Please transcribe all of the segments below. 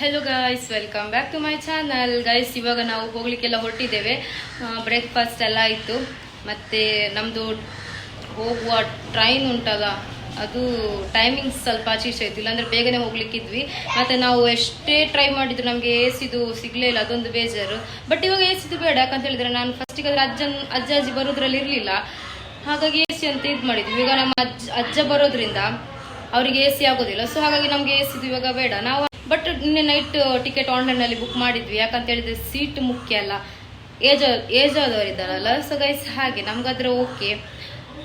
Hello guys welcome back to my channel guys ಇವಾಗ ನಾವು ಹೋಗ್ಲಿಕ್ಕೆಲ್ಲ ಹೊರಟಿದ್ದೇವೆ. ಬ್ರೇಕ್ಫಾಸ್ಟ್ ಎಲ್ಲ ಆಯಿತು. ಮತ್ತು ನಮ್ಮದು ಹೋಗುವ ಟ್ರೈನ್ ಉಂಟಲ್ಲ, ಅದು ಟೈಮಿಂಗ್ಸ್ ಸ್ವಲ್ಪ ಆಚೆ ಆಯಿತು. ಇಲ್ಲಾಂದ್ರೆ ಬೇಗನೆ ಹೋಗ್ಲಿಕ್ಕಿದ್ವಿ. ಮತ್ತು ನಾವು ಎಷ್ಟೇ ಟ್ರೈ ಮಾಡಿದ್ರು ನಮಗೆ ಎ ಸಿದು ಸಿಗಲೇ ಇಲ್ಲ, ಅದೊಂದು ಬೇಜಾರು. ಬಟ್ ಇವಾಗ ಎ ಸಿದು ಬೇಡ ಯಾಕಂತ ಹೇಳಿದ್ರೆ ನಾನು ಫಸ್ಟಿಗೆ ಅದರ ಅಜ್ಜನ, ಅಜ್ಜ, ಅಜ್ಜಿ ಬರೋದ್ರಲ್ಲಿ ಇರಲಿಲ್ಲ. ಹಾಗಾಗಿ ಎ ಸಿ ಅಂತ ಇದು ಮಾಡಿದ್ವಿ. ಈಗ ನಮ್ಮ ಅಜ್ಜ ಅಜ್ಜ ಬರೋದ್ರಿಂದ ಅವರಿಗೆ ಎ ಸಿ ಆಗೋದಿಲ್ಲ. ಸೊ ಹಾಗಾಗಿ ನಮಗೆ ಎ ಸಿದು ಇವಾಗ ಬೇಡ. ನಾವು ಬಟ್ ನಿನ್ನೆ ನೈಟ್ ಟಿಕೆಟ್ ಆನ್ಲೈನಲ್ಲಿ ಬುಕ್ ಮಾಡಿದ್ವಿ. ಯಾಕಂತ ಹೇಳಿದ್ರೆ ಸೀಟ್ ಮುಖ್ಯ ಅಲ್ಲ. ಏಜ್ ಏಜ್ ಆದವರಿದ್ದಾರಲ್ಲ ಸೊ ಗೈಸ್ ಹಾಗೆ ನಮ್ಗಾದ್ರೆ ಓಕೆ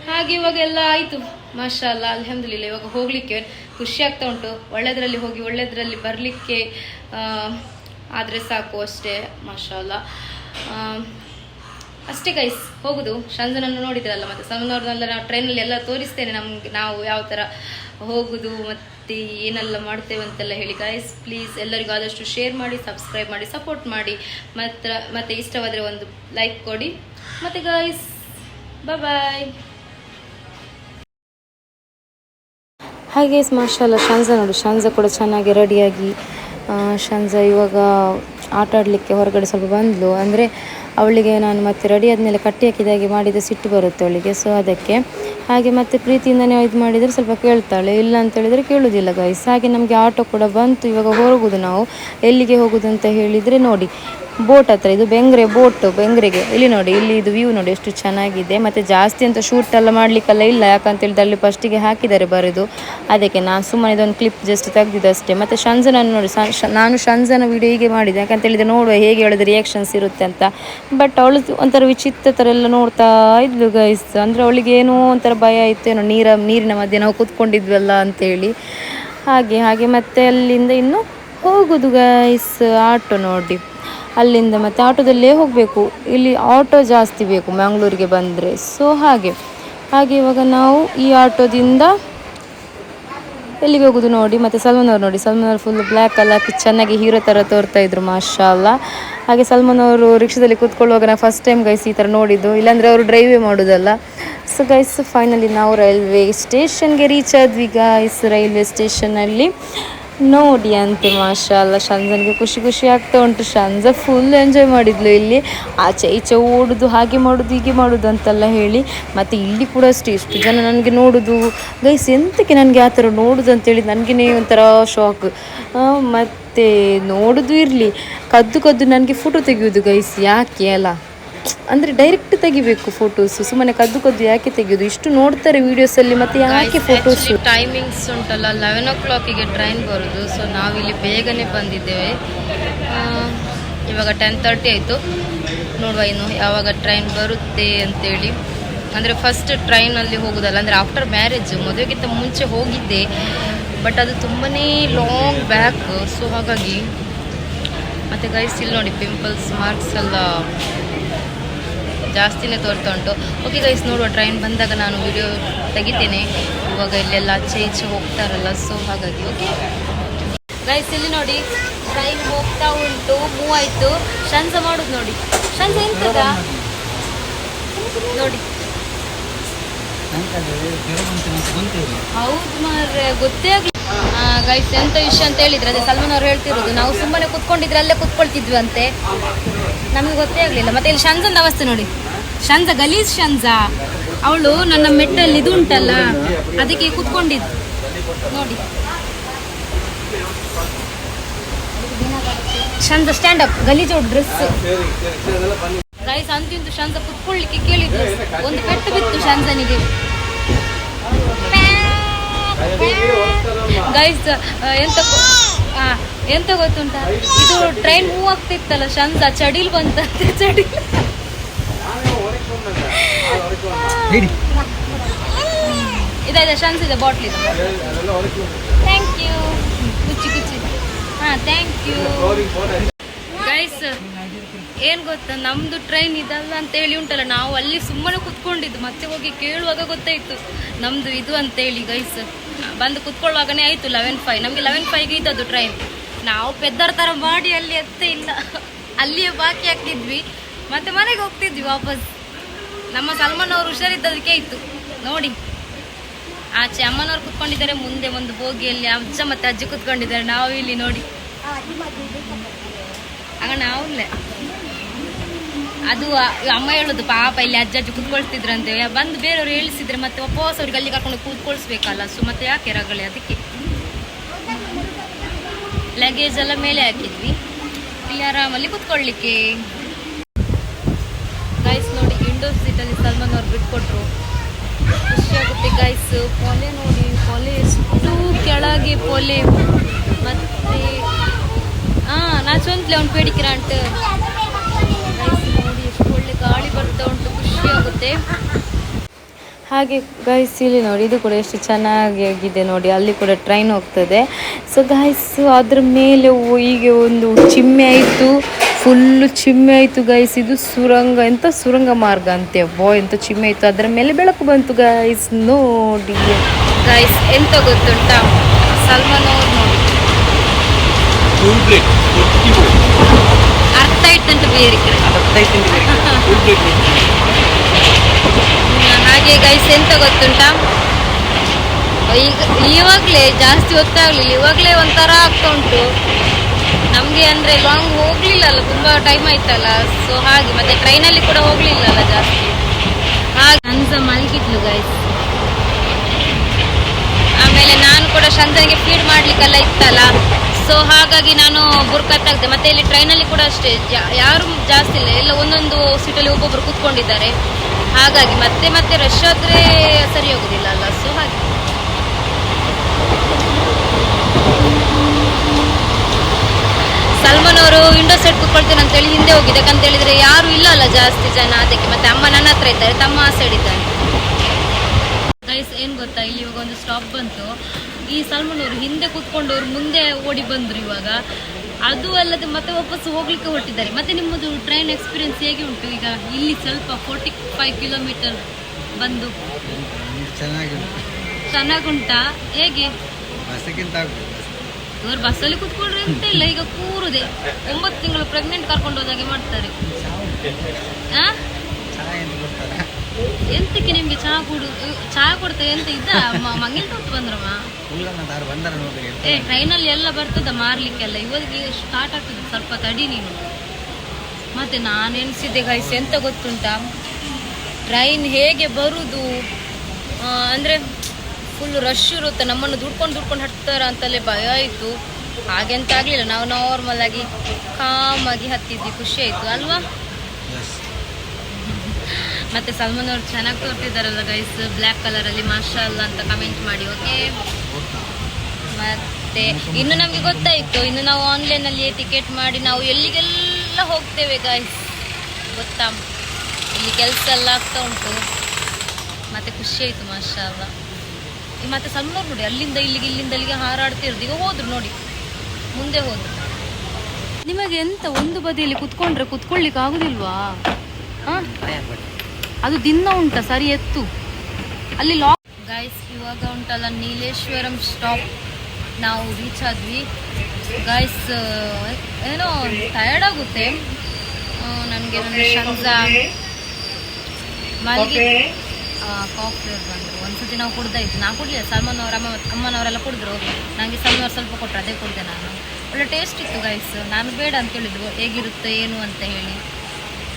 ಹಾಗೆ ಇವಾಗ ಎಲ್ಲ ಆಯಿತು. ಮಾಷಾಲ್ಲ ಅಲ್ಹಮ್ದುಲಿಲ್ಲ, ಇವಾಗ ಹೋಗ್ಲಿಕ್ಕೆ ಖುಷಿ ಆಗ್ತಾ ಉಂಟು. ಒಳ್ಳೆದ್ರಲ್ಲಿ ಹೋಗಿ, ಒಳ್ಳೆದ್ರಲ್ಲಿ ಬರಲಿಕ್ಕೆ ಆದರೆ ಸಾಕು ಅಷ್ಟೇ ಮಾಷಾ ಅಲ್ಲ ಅಷ್ಟೇ ಗೈಸ್ ಹೋಗುದು. ಶಂಜನನ್ನು ನೋಡಿದ್ರಲ್ಲ ಮತ್ತೆ, ಸಣ್ಣವ್ರನ್ನೆಲ್ಲ ನಾವು ಟ್ರೈನಲ್ಲಿ ಎಲ್ಲ ತೋರಿಸ್ತೇನೆ ನಮ್ಗೆ. ನಾವು ಯಾವ ಥರ ಹೋಗುದು ಮತ್ತೆ ಏನೆಲ್ಲ ಮಾಡ್ತೇವೆ ಅಂತೆಲ್ಲ ಹೇಳಿ ಗಾಯ್ಸ್ ಪ್ಲೀಸ್ ಎಲ್ಲರಿಗೂ ಆದಷ್ಟು ಶೇರ್ ಮಾಡಿ ಸಬ್ಸ್ಕ್ರೈಬ್ ಮಾಡಿ ಸಪೋರ್ಟ್ ಮಾಡಿ. ಮಾತ್ರ ಮತ್ತೆ ಇಷ್ಟವಾದರೆ ಒಂದು ಲೈಕ್ ಕೊಡಿ. ಮತ್ತೆ ಗೈಸ್ ಬಾಯ್ ಹಾಗೆ ಮಾರ್ಷಲ್ಲ ಶಾನ್ಜಾ ನೋಡಿ ಶಾನ್ಜಾ ಕೂಡ ಚೆನ್ನಾಗಿ ರೆಡಿಯಾಗಿ ಶಾನ್ಜಾ ಇವಾಗ ಆಟ ಆಡಲಿಕ್ಕೆ ಹೊರಗಡೆ ಸ್ವಲ್ಪ ಬಂದಳು ಅಂದರೆ ಅವಳಿಗೆ ನಾನು ಮತ್ತೆ ರೆಡಿ ಆದಮೇಲೆ ಕಟ್ಟಿ ಹಾಕಿದಾಗೆ ಮಾಡಿದ ಸಿಟ್ಟು ಬರುತ್ತೆ ಅವಳಿಗೆ. ಸೊ ಅದಕ್ಕೆ ಹಾಗೆ ಮತ್ತೆ ಪ್ರೀತಿಯಿಂದನೇ ಇದು ಮಾಡಿದರೆ ಸ್ವಲ್ಪ ಕೇಳ್ತಾಳೆ. ಇಲ್ಲ ಅಂತ ಹೇಳಿದರೆ ಕೇಳೋದಿಲ್ಲ ಗೈಸ್ ಹಾಗೆ ನಮಗೆ ಆಟೋ ಕೂಡ ಬಂತು. ಇವಾಗ ಹೋಗುವುದು ನಾವು. ಎಲ್ಲಿಗೆ ಹೋಗೋದು ಅಂತ ಹೇಳಿದರೆ ನೋಡಿ. ಬೋಟ್ ಹತ್ರ, ಇದು ಬೆಂಗ್ರೆ ಬೋಟ್ ಬೆಂಗ್ರೆಗೆ ಇಲ್ಲಿ ನೋಡಿ, ಇಲ್ಲಿ ಇದು ವ್ಯೂ ನೋಡಿ, ಎಷ್ಟು ಚೆನ್ನಾಗಿದೆ. ಮತ್ತೆ ಜಾಸ್ತಿ ಅಂತ ಶೂಟ್ ಎಲ್ಲ ಮಾಡ್ಲಿಕ್ಕೆಲ್ಲ ಇಲ್ಲ ಯಾಕಂತ ಹೇಳಿದ್ರೆ ಅಲ್ಲಿ ಫಸ್ಟಿಗೆ ಹಾಕಿದ್ದಾರೆ ಬರೆದು. ಅದಕ್ಕೆ ನಾನು ಸುಮ್ಮನೆ ಇದೊಂದು ಕ್ಲಿಪ್ ಜಸ್ಟ್ ತೆಗ್ದಿದ್ದಷ್ಟೇ. ಮತ್ತೆ ಶಂಜನನ್ನು ನೋಡಿ ನಾನು ಶಂಜನ ವಿಡಿಯೋ ಹೀಗೆ ಮಾಡಿದೆ. ಯಾಕಂತ ಹೇಳಿದ್ರೆ ನೋಡುವ ಹೇಗೆ ಹೇಳಿದ್ರೆ ರಿಯಾಕ್ಷನ್ಸ್ ಇರುತ್ತೆ ಅಂತ. ಬಟ್ ಅವಳು ಒಂಥರ ವಿಚಿತ್ರ ಥರ ಎಲ್ಲ ನೋಡ್ತಾ ಇದ್ಲು ಗೈಸ್ ಅಂದರೆ ಅವಳಿಗೆ ಏನೋ ಒಂಥರ ಭಯ ಇತ್ತು. ಏನೋ ನೀರ, ನೀರಿನ ಮಧ್ಯೆ ನಾವು ಕೂತ್ಕೊಂಡಿದ್ವಲ್ಲ ಅಂತೇಳಿ. ಹಾಗೆ ಹಾಗೆ ಮತ್ತೆ ಅಲ್ಲಿಂದ ಇನ್ನು ಹೋಗುದು ಗೈಸ್ ಆಟೋ ನೋಡಿ. ಅಲ್ಲಿಂದ ಮತ್ತೆ ಆಟೋದಲ್ಲೇ ಹೋಗಬೇಕು. ಇಲ್ಲಿ ಆಟೋ ಜಾಸ್ತಿ ಬೇಕು ಮಂಗಳೂರಿಗೆ ಬಂದರೆ. ಸೊ ಹಾಗೆ. ಹಾಗೆ ಇವಾಗ ನಾವು ಈ ಆಟೋದಿಂದ ಎಲ್ಲಿಗೆ ಹೋಗೋದು ನೋಡಿ, ಮತ್ತು ಸಲ್ಮಾನ್ ಅವರು ನೋಡಿ. ಸಲ್ಮಾನ್ ಅವರು ಫುಲ್ ಬ್ಲ್ಯಾಕ್ ಹಾಕಿ ಚೆನ್ನಾಗಿ ಹೀರೋ ಥರ ತೋರ್ತಾ ಇದ್ರು ಮಾಷಾ ಅಲ್ಲ ಹಾಗೆ ಸಲ್ಮಾನ್ ಅವರು ರಿಕ್ಷಾದಲ್ಲಿ ಕೂತ್ಕೊಳ್ಳುವಾಗ ನಾನು ಫಸ್ಟ್ ಟೈಮ್ ಗೈಸ್ ಈ ಥರ ನೋಡಿದ್ದು. ಇಲ್ಲಾಂದರೆ ಅವರು ಡ್ರೈವೇ ಮಾಡೋದಲ್ಲ. ಸೊ ಗೈಸ್ ಫೈನಲಿ ನಾವು ರೈಲ್ವೆ ಸ್ಟೇಷನ್ಗೆ ರೀಚ್ ಆದ್ವಿ ಗೈಸ್ ರೈಲ್ವೆ ಸ್ಟೇಷನಲ್ಲಿ ನೋಡಿ ಅಂತೆ ಮಾಷಲ್ಲ ಅಲ್ಲ ಖುಷಿ ಖುಷಿ ಆಗ್ತಾ ಉಂಟು. ಶಂಜ ಫುಲ್ ಎಂಜಾಯ್ ಮಾಡಿದ್ಲು ಇಲ್ಲಿ. ಆಚೆ ಈಚೆ ಓಡುದು, ಹಾಗೆ ಮಾಡೋದು, ಹೀಗೆ ಮಾಡೋದು ಅಂತೆಲ್ಲ ಹೇಳಿ. ಮತ್ತು ಇಲ್ಲಿ ಕೂಡ ಅಷ್ಟೇ, ಇಷ್ಟು ಜನ ನನಗೆ ನೋಡೋದು. ಗೈಸ್ ಎಂತಕ್ಕೆ ನನಗೆ ಆ ಥರ ನೋಡೋದು ಅಂತೇಳಿ ನನಗೇ ಒಂಥರ ಶಾಕ್ ಮತ್ತು ನೋಡೋದು ಇರಲಿ. ಕದ್ದು ಕದ್ದು ನನಗೆ ಫೋಟೋ ತೆಗೆಯೋದು ಗೈಸ್ ಯಾಕೆ ಅಲ್ಲ? ಅಂದರೆ ಡೈರೆಕ್ಟ್ ತೆಗಿಬೇಕು ಫೋಟೋಸ್ ಸುಮ್ಮನೆ ಕದ್ದು ಕದ್ದು ಯಾಕೆ ತೆಗೆಯೋದು? ಇಷ್ಟು ನೋಡ್ತಾರೆ ವಿಡಿಯೋಸಲ್ಲಿ ಮತ್ತೆ ಯಾಕೆ ಫೋಟೋಸ್ ಟೈಮಿಂಗ್ಸ್ ಉಂಟಲ್ಲ ಲೆವೆನ್ ಓ ಕ್ಲಾಕಿಗೆ ಟ್ರೈನ್ ಬರೋದು. ಸೊ ನಾವಿಲ್ಲಿ ಬೇಗನೆ ಬಂದಿದ್ದೇವೆ. ಇವಾಗ ಟೆನ್ ತರ್ಟಿ ಆಯಿತು. ನೋಡುವ ಇನ್ನು ಯಾವಾಗ ಟ್ರೈನ್ ಬರುತ್ತೆ ಅಂತೇಳಿ. ಅಂದರೆ ಫಸ್ಟ್ ಟ್ರೈನಲ್ಲಿ ಹೋಗೋದಲ್ಲ ಅಂದರೆ ಆಫ್ಟರ್ ಮ್ಯಾರೇಜ್ ಮದುವೆಗಿಂತ ಮುಂಚೆ ಹೋಗಿದ್ದೆ. ಬಟ್ ಅದು ತುಂಬಾ ಲಾಂಗ್ ಬ್ಯಾಕ್ ಸೊ ಹಾಗಾಗಿ ಮತ್ತು ಗೈಸ್ ಇಲ್ಲಿ ನೋಡಿ ಪಿಂಪಲ್ಸ್ ಮಾರ್ಕ್ಸ್ ಎಲ್ಲ. ಜಾಸ್ತಿನೇ ತೋರ್ತಾ ಉಂಟು. ಓಕೆ ಗೈಸ್ ನೋಡುವ ಟ್ರೈನ್ ಬಂದಾಗ ನಾನು ವಿಡಿಯೋ ತೆಗಿತೇನೆ. ಇವಾಗ ಇಲ್ಲೆಲ್ಲ ಆಚೆ ಈಚೆ ಹೋಗ್ತಾರಲ್ಲ ಸೊ ಹಾಗಾಗಿ ಓಕೆ ಗೈಸ್ ಇಲ್ಲಿ ನೋಡಿ ಟ್ರೈನ್ ಹೋಗ್ತಾ ಉಂಟು ಮೂವ್ ಆಯ್ತು. ಶಂಸ ಮಾಡೋದು ನೋಡಿ. ಶಂಸ ಎಂತದ ನೋಡಿ. ಹೌದು ಮಾರ್ರೆ, ಗೊತ್ತೇ ಆಗ್ಲಿ ಗೈಸ್ ಎಂತ ವಿಷಯ ಅಂತ ಹೇಳಿದ್ರೆ ಅದೇ ಸಲ್ಮಾನ್ ಅವ್ರು ಹೇಳ್ತಿರೋದು, ನಾವು ಸುಮ್ಮನೆ ಕುತ್ಕೊಂಡಿದ್ರೆ ಅಲ್ಲೇ ಕುತ್ಕೊಳ್ತಿದ್ವಿ ಅಂತೆ. ನಮಗೆ ಗೊತ್ತೇ ಆಗಲಿಲ್ಲ. ಮತ್ತೆ ಇಲ್ಲಿ ಶಂಜನ್ ಅವಸ್ಥೆ ನೋಡಿ. ಶಂಜ ಗಲೀಜ್ ಶಂಜ ಅವಳು ನನ್ನ ಮೆಟ್ಟಲ್ಲಿ ಇದು ಉಂಟಲ್ಲ, ಅದಕ್ಕೆ ಕುತ್ಕೊಂಡಿದ್ದು. ನೋಡಿ. ಶಂಜ ಸ್ಟ್ಯಾಂಡ್ ಅಪ್ ಗಲೀಜ್ ಡ್ರೆಸ್ ಅಂತಿಂತು ಶಂಜ ಕುತ್ಕೊಳ್ಳಿಕ್ಕೆ ಕೇಳಿದ್ರು. ಒಂದು ಪೆಟ್ಟು ಬಿತ್ತು ಶಂಜನಿಗೆ ಗೈಸ್ ಎಂತ ಹಾ ಎಂತ ಗೊತ್ತುಂಟ? ಇದು ಟ್ರೈನ್ ಮೂವ್ ಆಗ್ತಿತ್ತಲ್ಲ ಶಂಸ ಚಡಿಲ್ ಬಂತ. ಚಡಿಲ್. ಇದಾಯ್ತಾ ಶನ್ಸ್ ಇದೆ ಬಾಟ್ಲ್ ಇದೆ ಥ್ಯಾಂಕ್ ಯು ಕುಚ್ಚಿ ಕುಚ್ಚಿ ಹಾಂ ಥ್ಯಾಂಕ್ ಯು ಗೈಸ್ ಏನು ಗೊತ್ತಾ? ನಮ್ದು ಟ್ರೈನ್ ಇದಲ್ಲ ಅಂತ ಹೇಳಿ ಉಂಟಲ್ಲ ನಾವು ಅಲ್ಲಿ ಸುಮ್ಮನೆ ಕುತ್ಕೊಂಡಿದ್ದು ಮತ್ತೆ ಹೋಗಿ ಕೇಳುವಾಗ ಗೊತ್ತಾಯ್ತು. ನಮ್ದು ಇದು ಅಂತೇಳಿ ಗೈಸ್ ಬಂದು ಕುತ್ಕೊಳ್ಳುವಾಗನೇ ಆಯ್ತು ಲೆವೆನ್ ಫೈವ್ ನಮಗೆ ಲೆವೆನ್ ಫೈವ್ಗೆ ಇದ್ದದ್ದು ಟ್ರೈನ್ ನಾವು ಪೆದ್ದರ ಥರ ಮಾಡಿ ಅಲ್ಲಿ ಎತ್ತೇ ಇಲ್ಲ. ಅಲ್ಲಿಯೇ ಬಾಕಿ ಆಗ್ತಿದ್ವಿ ಮತ್ತೆ ಮನೆಗೆ ಹೋಗ್ತಿದ್ವಿ ವಾಪಸ್. ನಮ್ಮ ಸಲ್ಮಾನ್ ಅವರು ಹುಷಾರಿದ್ದದಕ್ಕೆ ಇತ್ತು. ನೋಡಿ. ಆಚೆ ಅಮ್ಮನವ್ರು ಕುತ್ಕೊಂಡಿದ್ದಾರೆ, ಮುಂದೆ ಒಂದು ಬೋಗಿಯಲ್ಲಿ ಅಜ್ಜ ಮತ್ತೆ ಅಜ್ಜಿ ಕುತ್ಕೊಂಡಿದ್ದಾರೆ. ನಾವು ಇಲ್ಲಿ ನೋಡಿ. ಆಗ ಇಲ್ಲ. ಅದು ಅಮ್ಮ ಹೇಳುದು, ಪಾಪ, ಇಲ್ಲಿ ಅಜ್ಜ, ಅಜ್ಜಿ ಕುತ್ಕೊಳ್ತಿದ್ರಂತೆ ಬಂದು ಬೇರೆಯವ್ರು ಹೇಳಿಸಿದ್ರೆ ಮತ್ತೆ ವಾಪಸ್ ಅವ್ರಿಗೆ ಅಲ್ಲಿ ಕರ್ಕೊಂಡು ಕೂತ್ಕೊಳ್ಸ್ಬೇಕಲ್ಲ. ಸೊ ಮತ್ತೆ ಯಾಕೆ ರಗಳೆ ಅದಕ್ಕೆ? ಲಗೇಜ್ ಎಲ್ಲ ಮೇಲೆ ಹಾಕಿದ್ವಿ. ಇಲ್ಲಿ ಆರಾಮಲ್ಲಿ ಕುತ್ಕೊಳ್ಳಿಕ್ಕೆ. ಗೈಸ್ ನೋಡಿ ವಿಂಡೋ ಸೀಟಲ್ಲಿ ಸಲ್ಮಾನ್ ಅವ್ರು ಬಿಟ್ಕೊಟ್ರು. ಖುಷಿಯಾಗುತ್ತೆ ಗೈಸ್ ಪೊಲೆ ನೋಡಿ, ಪೊಲೆ ಎಷ್ಟು ಕೆಳಗೆ ಪೊಲೆ. ಮತ್ತೆ ಹಾ ನಾ ಚೊಂತ್ಲೆ ಅವ್ನು ಪೇಡಿಕಿರಾಂಟ್ ಗೈಸ್ ನೋಡಿ, ಎಷ್ಟು ಒಳ್ಳೆ ಗಾಳಿ ಬರ್ತಾ ಉಂಟು, ಖುಷಿ ಆಗುತ್ತೆ. ಹಾಗೆ ಗೈಸ್ ಇಲ್ಲಿ ನೋಡಿ ಇದು ಕೂಡ ಎಷ್ಟು ಚೆನ್ನಾಗಿ ಆಗಿದೆ ನೋಡಿ. ಅಲ್ಲಿ ಕೂಡ ಟ್ರೈನ್ ಹೋಗ್ತದೆ. ಸೊ ಗಾಯ್ಸ್ ಅದ್ರ ಮೇಲೆ ಹೀಗೆ ಒಂದು ಚಿಮ್ಮೆ ಆಯಿತು. ಫುಲ್ಲು ಚಿಮ್ಮೆ ಆಯಿತು ಗೈಸ್ ಇದು ಸುರಂಗ ಎಂತ ಸುರಂಗ ಮಾರ್ಗ ಅಂತೆ ಬೋ ಎಂತ ಚಿಮ್ಮೆ ಆಯಿತು. ಅದರ ಮೇಲೆ ಬೆಳಕು ಬಂತು ಗೈಸ್ ನೋಡಿ. ಗೈಸ್ ಎಂತ ಗೊತ್ತುಂಟಾ? ಸಲ್ಮಾನ್ ಅವ್ರು ನೋಡಿ. ಬೇರೆ ಅರ್ಥ ಆಯ್ತಂತ ಬೇರೆ ಹಾಗೆ ಗೈಸ್ ಎಂತ ಗೊತ್ತುಂಟಾ? ಈಗ ಇವಾಗಲೇ ಜಾಸ್ತಿ ಹೊತ್ತಾಗಲಿಲ್ಲ ಇವಾಗಲೇ ಒಂಥರ ಆಗ್ತಾ ಉಂಟು. ನಮಗೆ ಅಂದರೆ ಲಾಂಗ್ ಹೋಗಲಿಲ್ಲಲ್ಲ, ತುಂಬ ಟೈಮ್ ಆಯ್ತಲ್ಲ. ಸೊ ಹಾಗೆ, ಮತ್ತೆ ಟ್ರೈನಲ್ಲಿ ಕೂಡ ಹೋಗ್ಲಿಲ್ಲಲ್ಲ ಜಾಸ್ತಿ. ಹಾಗೆ ಅನ್ಸ ಮಲಗಿದ್ಲು ಗೈಸ್ ಆಮೇಲೆ ನಾನು ಕೂಡ ಶಂದನಿಗೆ ಫೀಡ್ ಮಾಡ್ಲಿಕ್ಕೆಲ್ಲ ಇತ್ತಲ್ಲ. ಸೊ ಹಾಗಾಗಿ ನಾನು ಬುರ್ಕತ್ ತೆಗ್ದೆ. ಮತ್ತೆ ಇಲ್ಲಿ ಟ್ರೈನಲ್ಲಿ ಕೂಡ ಅಷ್ಟೇ. ಯಾರು ಜಾಸ್ತಿ ಇಲ್ಲ. ಎಲ್ಲ ಒಂದೊಂದು ಸೀಟಲ್ಲಿ ಒಬ್ಬೊಬ್ರು ಕೂತ್ಕೊಂಡಿದ್ದಾರೆ. ಹಾಗಾಗಿ ಮತ್ತೆ ಮತ್ತೆ ರಶ್ ಆದ್ರೆ ಸರಿ ಹೋಗುದಿಲ್ಲ ಅಲ್ಲ? ಸೊ ಹಾಗೆ. ಸಲ್ಮಾನ್ ಅವರು ವಿಂಡೋ ಸೈಡ್ ಕೂತ್ಕೊಳ್ತೇನೆ ಅಂತ ಹೇಳಿ ಹಿಂದೆ ಹೋಗಿದೆ. ಯಾಕಂತ ಹೇಳಿದ್ರೆ ಯಾರು ಇಲ್ಲ ಅಲ್ಲ ಜಾಸ್ತಿ ಜನ ಅದಕ್ಕೆ ಮತ್ತೆ ಅಮ್ಮ ನನ್ನ ಹತ್ರ ಇದ್ದಾರೆ. ತಮ್ಮ ಆ ಸೈಡ್ ಇದ್ದಾರೆ. ಗೈಸ್ ಏನ್ ಗೊತ್ತಾ? ಇಲ್ಲಿ ಇವಾಗ ಒಂದು ಸ್ಟಾಪ್ ಬಂತು. ಈ ಸಲ್ಮಾನ್ ಅವರು ಹಿಂದೆ ಕೂತ್ಕೊಂಡವರು ಮುಂದೆ ಓಡಿ ಬಂದ್ರು ಇವಾಗ. ಅದು ಅಲ್ಲದೆ ಮತ್ತೆ ವಾಪಸ್ ಹೋಗ್ಲಿಕ್ಕೆ ಹೊರಟಿದ್ದಾರೆ. ಮತ್ತೆ ನಿಮ್ಮದು ಟ್ರೈನ್ ಎಕ್ಸ್ಪೀರಿಯನ್ಸ್ ಹೇಗೆ ಉಂಟು? ಈಗ ಇಲ್ಲಿ ಸ್ವಲ್ಪ ಫೋರ್ಟಿ ಫೈವ್ ಕಿಲೋಮೀಟರ್ ಬಂದು. ಚೆನ್ನಾಗಿ ಚೆನ್ನಾಗುಂಟಾ? ಹೇಗೆ? ಬಸ್ಸಿಗಿಂತ ಇವರು ಬಸ್ಸಲ್ಲಿ ಕುತ್ಕೊಂಡ್ರೆ ಅಂತ ಇಲ್ಲ ಈಗ ಕೂರುದೆ. ಒಂಬತ್ತು ತಿಂಗಳು ಪ್ರೆಗ್ನೆಂಟ್ ಕರ್ಕೊಂಡು ಹೋದಾಗೆ ಮಾಡ್ತಾರೆ. ಎಂತಕ್ಕೆ ನಿಮ್ಗೆ ಚಹಾ ಕುಡು ಚಹಾ ಕೊಡ್ತೇವೆ ಎಂತ ಇದ್ದ? ಮಂಗಿಲ್ ತೊಟ್ಟು ಬಂದ್ರಮ್ಮ. ಏ ಟ್ರೈನಲ್ಲಿ ಎಲ್ಲ ಬರ್ತದ ಮಾರ್ಲಿಕ್ಕೆಲ್ಲ. ಇವತ್ತಿಗೆ ಸ್ಟಾರ್ಟ್ ಆಗ್ತದೆ ಸ್ವಲ್ಪ ತಡಿ ನೀನು. ಮತ್ತೆ ನಾನು ಎನಿಸಿದ್ದೆ ಗೈಸ್ ಎಂತ ಗೊತ್ತುಂಟಾ? ಟ್ರೈನ್ ಹೇಗೆ ಬರುದು? ಅಂದ್ರೆ ಫುಲ್ ರಶ್ ಇರುತ್ತೆ. ನಮ್ಮನ್ನು ದುಡ್ಕೊಂಡು ದುಡ್ಕೊಂಡು ಹತ್ತಾರ ಅಂತಲೇ ಭಯ ಆಯ್ತು. ಹಾಗೆಂತ ಆಗಲಿಲ್ಲ. ನಾವು ನಾರ್ಮಲ್ ಆಗಿ ಕಾಮ್ ಆಗಿ ಹತ್ತಿದ್ವಿ. ಖುಷಿ ಆಯ್ತು ಅಲ್ವಾ? ಮತ್ತೆ ಸಲ್ಮಾನ್ ಅವ್ರು ಚೆನ್ನಾಗಿ ತೋರ್ತಿದ್ದಾರಲ್ಲ ಗೈಸ್ ಬ್ಲ್ಯಾಕ್ ಕಲರಲ್ಲಿ ಮಾರ್ಷಲ್ ಅಂತ ಕಮೆಂಟ್ ಮಾಡಿ ಓಕೆ ಮತ್ತೆ ಇನ್ನು ನಮಗೆ ಗೊತ್ತಾಯಿತು ಇನ್ನು ನಾವು ಆನ್ಲೈನಲ್ಲಿ ಟಿಕೆಟ್ ಮಾಡಿ ನಾವು ಎಲ್ಲಿಗೆಲ್ಲ ಹೋಗ್ತೇವೆ ಗೈಸ್ ಗೊತ್ತಾ? ಇಲ್ಲಿ ಕೆಲಸ ಎಲ್ಲ ಆಗ್ತಾ ಉಂಟು. ಮತ್ತೆ ಖುಷಿ ಆಯಿತು ಅಲ್ಲ ಈ ಮತ್ತೆ ಸಲ್ಮಾನ್ ನೋಡಿ ಅಲ್ಲಿಂದ ಇಲ್ಲಿಗೆ ಇಲ್ಲಿಂದ ಅಲ್ಲಿಗೆ ಹಾರಾಡ್ತಿರೋದು. ಈಗ ಹೋದ್ರು ನೋಡಿ ಮುಂದೆ ಹೋದ್ರು. ನಿಮಗೆ ಎಂತ ಒಂದು ಬದಿಯಲ್ಲಿ ಕುತ್ಕೊಂಡ್ರೆ ಕುತ್ಕೊಳ್ಳಿಕ್ಕೆ ಆಗುದಿಲ್ವಾ? ಹಾ? ಅದು ದಿನ ಉಂಟ ಸರಿ ಎತ್ತು. ಅಲ್ಲಿ ಲಾಕ್ ಗೈಸ್ ಇವಾಗ ಉಂಟಲ್ಲ ನೀಲೇಶ್ವರಂ ಸ್ಟಾಪ್ ನಾವು ರೀಚ್ ಆದ್ವಿ. ಗೈಸ್ ಏನೋ ಟಯರ್ಡ್ ಆಗುತ್ತೆ. ನನಗೆ ನನ್ನ ಶಂಜಾ ಮಲಗಿ ಕಾಫಿ ಬಂದರು. ಒಂದ್ಸತಿ ನಾವು ಕುಡ್ದಾಯ್ತು ನಾ ಕುಡ್ಲಿಲ್ಲ ಸಲ್ಮಾನ್ ಅವ್ರ ಅಮ್ಮ ಅಮ್ಮನವರೆಲ್ಲ ಕುಡಿದ್ರು. ನನಗೆ ಸಲ್ಮಾನ್ ಅವ್ರು ಸ್ವಲ್ಪ ಕೊಟ್ಟರು ಅದೇ ಕುಡ್ದೆ ನಾನು. ಒಳ್ಳೆ ಟೇಸ್ಟ್ ಇತ್ತು ಗೈಸ್ ನಾನು ಬೇಡ ಅಂತ ಹೇಳಿದ್ರು. ಹೇಗಿರುತ್ತೆ ಏನು ಅಂತ ಹೇಳಿ.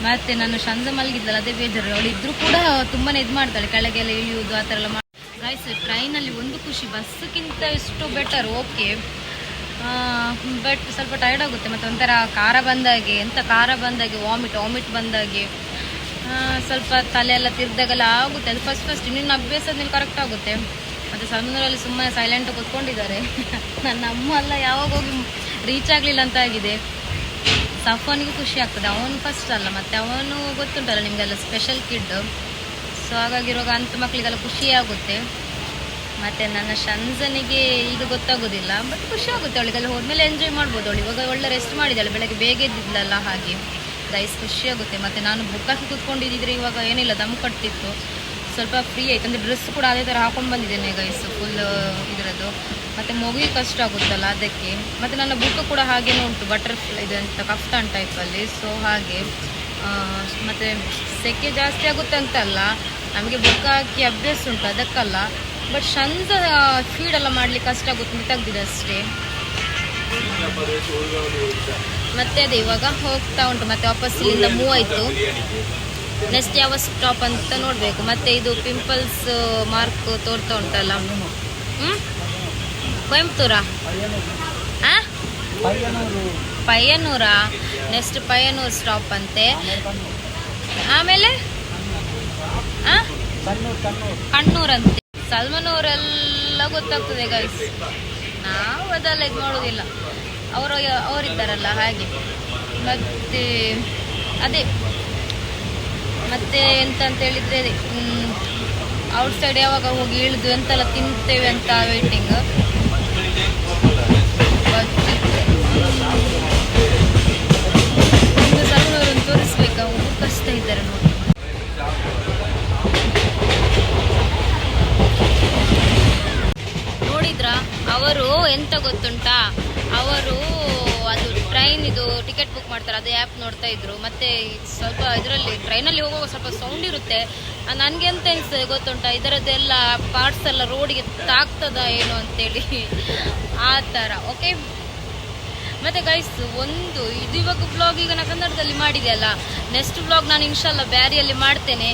ಮತ್ತೆ ನಾನು ಶಂಜ ಮಲಗಿದ್ದಲ್ಲ ಅದೇ ಬೇಜಾರು ಅವಳು ಇದ್ರೂ ಕೂಡ ತುಂಬಾನೇ ಇದು ಮಾಡ್ತಾಳೆ, ಕೆಳಗೆಲ್ಲ ಇಳಿಯುವುದು, ಆ ಥರ ಎಲ್ಲ ಮಾಡಿ ಗಾಯ್ಸ್ ಟ್ರೈನಲ್ಲಿ ಒಂದು ಖುಷಿ, ಬಸ್ಸಿಗಿಂತ ಎಷ್ಟು ಬೆಟರ್ ಓಕೆ ಬಟ್ ಸ್ವಲ್ಪ ಟೈರ್ಡ್ ಆಗುತ್ತೆ, ಮತ್ತು ಒಂಥರ ಖಾರ ಬಂದಾಗೆ, ಎಂತ ಖಾರ ಬಂದಾಗೆ ವಾಮಿಟ್ ವಾಮಿಟ್ ಬಂದಾಗೆ. ಸ್ವಲ್ಪ ತಲೆ ಎಲ್ಲ ತಿರ್ದಾಗೆಲ್ಲ ಆಗುತ್ತೆ, ಅದು ಫಸ್ಟ್ ಫಸ್ಟ್ ನಿನ್ನ ಅಭ್ಯಾಸದಲ್ಲಿ ಕರೆಕ್ಟ್ ಆಗುತ್ತೆ. ಮತ್ತು ಸಮುದ್ರದಲ್ಲಿ ಸುಮ್ಮನೆ ಸೈಲೆಂಟ್ ಕೂತ್ಕೊಂಡಿದ್ದಾರೆ. ನನ್ನ ಅಮ್ಮ ಎಲ್ಲ ಯಾವಾಗ ಹೋಗಿ ರೀಚ್ ಆಗಲಿಲ್ಲ ಅಂತ ಆಗಿದೆ. ಸಫನಿಗೂ ಖುಷಿ ಆಗ್ತದೆ. ಅವನು ಫಸ್ಟ್ ಅಲ್ಲ, ಮತ್ತೆ ಅವನು ಗೊತ್ತುಂಟಲ್ಲ ನಿಮಗೆಲ್ಲ ಸ್ಪೆಷಲ್ ಕಿಡ್ ಸೊ ಹಾಗಾಗಿರುವಾಗ ಅಂಥ ಮಕ್ಕಳಿಗೆಲ್ಲ ಖುಷಿ ಆಗುತ್ತೆ. ಮತ್ತು ನನ್ನ ಶಂಜನಿಗೆ ಈಗ ಗೊತ್ತಾಗೋದಿಲ್ಲ ಬಟ್ ಖುಷಿ ಆಗುತ್ತೆ ಅವಳಿಗೆಲ್ಲ ಹೋದ್ಮೇಲೆ ಎಂಜಾಯ್ ಮಾಡ್ಬೋದು ಅವಳು. ಇವಾಗ ಒಳ್ಳೆ ರೆಸ್ಟ್ ಮಾಡಿದ್ದಾಳೆ ಬೆಳಗ್ಗೆ ಬೇಗ ಎದ್ದಿದ್ಲಲ್ಲ ಹಾಗೆ. ಗೈಸ್ ಖುಷಿ ಆಗುತ್ತೆ. ಮತ್ತು ನಾನು ಬುಕ್ಕಾಕಿ ಕೂತ್ಕೊಂಡಿದ್ದಿದ್ರೆ ಇವಾಗ ಏನಿಲ್ಲ, ದಮ್ ಕಟ್ತಿತ್ತು. ಸ್ವಲ್ಪ ಫ್ರೀ ಆಯ್ತು. ಅಂದರೆ ಡ್ರೆಸ್ ಕೂಡ ಅದೇ ಥರ ಹಾಕೊಂಡು ಬಂದಿದ್ದೇನೆ ಗೈಸ್ ಫುಲ್ ಇದರದ್ದು. ಮತ್ತು ಮಗುವಿಗೆ ಕಷ್ಟ ಆಗುತ್ತಲ್ಲ ಅದಕ್ಕೆ. ಮತ್ತು ನನ್ನ ಬುಕ್ ಕೂಡ ಹಾಗೇನೂ ಉಂಟು. ಬಟರ್ಫ್ಲೈ ಇದೆ ಅಂತ ಕಫ್ತಾನ್ ಟೈಪಲ್ಲಿ ಸೊ ಹಾಗೆ ಮತ್ತು ಸೆಕೆ ಜಾಸ್ತಿ ಆಗುತ್ತೆ ಅಂತಲ್ಲ. ನಮಗೆ ಬುಕ್ ಹಾಕಿ ಅಭ್ಯಾಸ ಉಂಟು, ಅದಕ್ಕಲ್ಲ. ಬಟ್ ಶಂಜ ಫೀಡ್ ಎಲ್ಲ ಮಾಡ್ಲಿಕ್ಕೆ ಕಷ್ಟ ಆಗುತ್ತೆ. ಅಂತ ತೆಗ್ದಿದೆ ಅಷ್ಟೇ. ಮತ್ತೆ ಅದೇ ಇವಾಗ ಹೋಗ್ತಾ ಉಂಟು. ಮತ್ತೆ ವಾಪಸ್ ಇಲ್ಲಿಂದ ಮೂವ್ ಆಯಿತು. ನೆಕ್ಸ್ಟ್ ಯಾವ ಸ್ಟಾಪ್ ಅಂತ ನೋಡಬೇಕು. ಮತ್ತೆ ಇದು ಪಿಂಪಲ್ಸ್ ಮಾರ್ಕ್ ತೋರ್ತಾ ಉಂಟಲ್ಲ. ಹ್ಞೂ ಕೊಯಂಬತ್ತೂರಾ? ಹಾಂ ಪಯ್ಯನೂರ. ನೆಕ್ಸ್ಟ್ ಪಯ್ಯನೂರು ಸ್ಟಾಪ್ ಅಂತೆ. ಆಮೇಲೆ? ಆ? ಕಣ್ಣೂರಂತೆ ಸಲ್ಮನೂರೆಲ್ಲ ಗೊತ್ತಾಗ್ತದೆ ಗೈಸ್ ನಾವು ಅದೆಲ್ಲ ಇದು ಮಾಡೋದಿಲ್ಲ ಅವರು, ಅವರಿದ್ದಾರಲ್ಲ, ಹಾಗೆ. ಮತ್ತೆ, ಅದೇ. ಮತ್ತೆ ಎಂತ ಅಂತ ಹೇಳಿದ್ರೆ ಔಟ್ಸೈಡ್ ಔಟ್ ಯಾವಾಗ ಹೋಗಿ ಇಳಿದು ಎಂತೆಲ್ಲ ತಿಂತೇವೆ ಅಂತ ವೇಟಿಂಗ್ ನೋಡ್ತಾ ಇದ್ರು. ಮತ್ತೆ ಸ್ವಲ್ಪ ಇದರಲ್ಲಿ ಟ್ರೈನಲ್ಲಿ ಹೋಗುವಾಗ ಸ್ವಲ್ಪ ಸೌಂಡ್ ಇರುತ್ತೆ. ನನಗೆ ಎಂತ ಅನಿಸ್ತದೆ ಗೊತ್ತುಂಟಾ? ಇದರದ್ದೆಲ್ಲ ಪಾರ್ಟ್ಸ್ ಎಲ್ಲ ರೋಡಿಗೆ ತಾಕ್ತದ ಏನು ಅಂತೇಳಿ. ಆ ಥರ ಓಕೆ ಮತ್ತೆ ಗೈಸ್ ಒಂದು ಇದು ಇವಾಗ ಬ್ಲಾಗ್ ಈಗ ನಾನು ಕನ್ನಡದಲ್ಲಿ ಮಾಡಿದೆ ಅಲ್ಲ. ನೆಕ್ಸ್ಟ್ ಬ್ಲಾಗ್ ನಾನು ಇನ್ಶಾಲ್ಲ ಬ್ಯಾರಿಯಲ್ಲಿ ಮಾಡ್ತೇನೆ.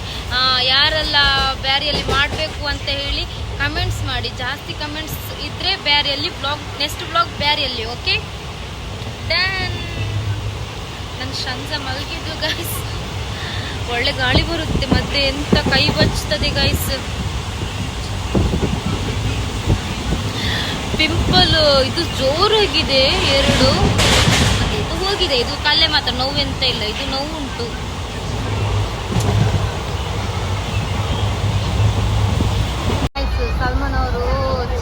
ಯಾರೆಲ್ಲ ಬ್ಯಾರಿಯಲ್ಲಿ ಮಾಡಬೇಕು ಅಂತ ಹೇಳಿ ಕಮೆಂಟ್ಸ್ ಮಾಡಿ. ಜಾಸ್ತಿ ಕಮೆಂಟ್ಸ್ ಇದ್ರೆ ಬ್ಯಾರಿಯಲ್ಲಿ ಬ್ಲಾಗ್ ನೆಕ್ಸ್ಟ್ ಬ್ಲಾಗ್ ಬ್ಯಾರಿಯಲ್ಲಿ ಓಕೆ ದೆನ್ ನನ್ನ ಶಂಜ ಮಲಗಿದ್ದು ಗೈಸ್ ಒಳ್ಳೆ ಗಾಳಿ ಬರುತ್ತೆ ಮತ್ತೆ ಎಂತ ಕೈ ಬಚ್ತದೆ ಗೈಸ್ ಪಿಂಪಲ್ ಇದು ಜೋರಾಗಿದೆ, ಎರಡು. ಇದು ಹೋಗಿದೆ. ಇದು ಕಲೆ ಮಾತ್ರ, ನೋವು ಎಂತ ಇಲ್ಲ. ಇದು ನೋವು ಉಂಟು ಸಲ್ಮಾನ್ ಅವರು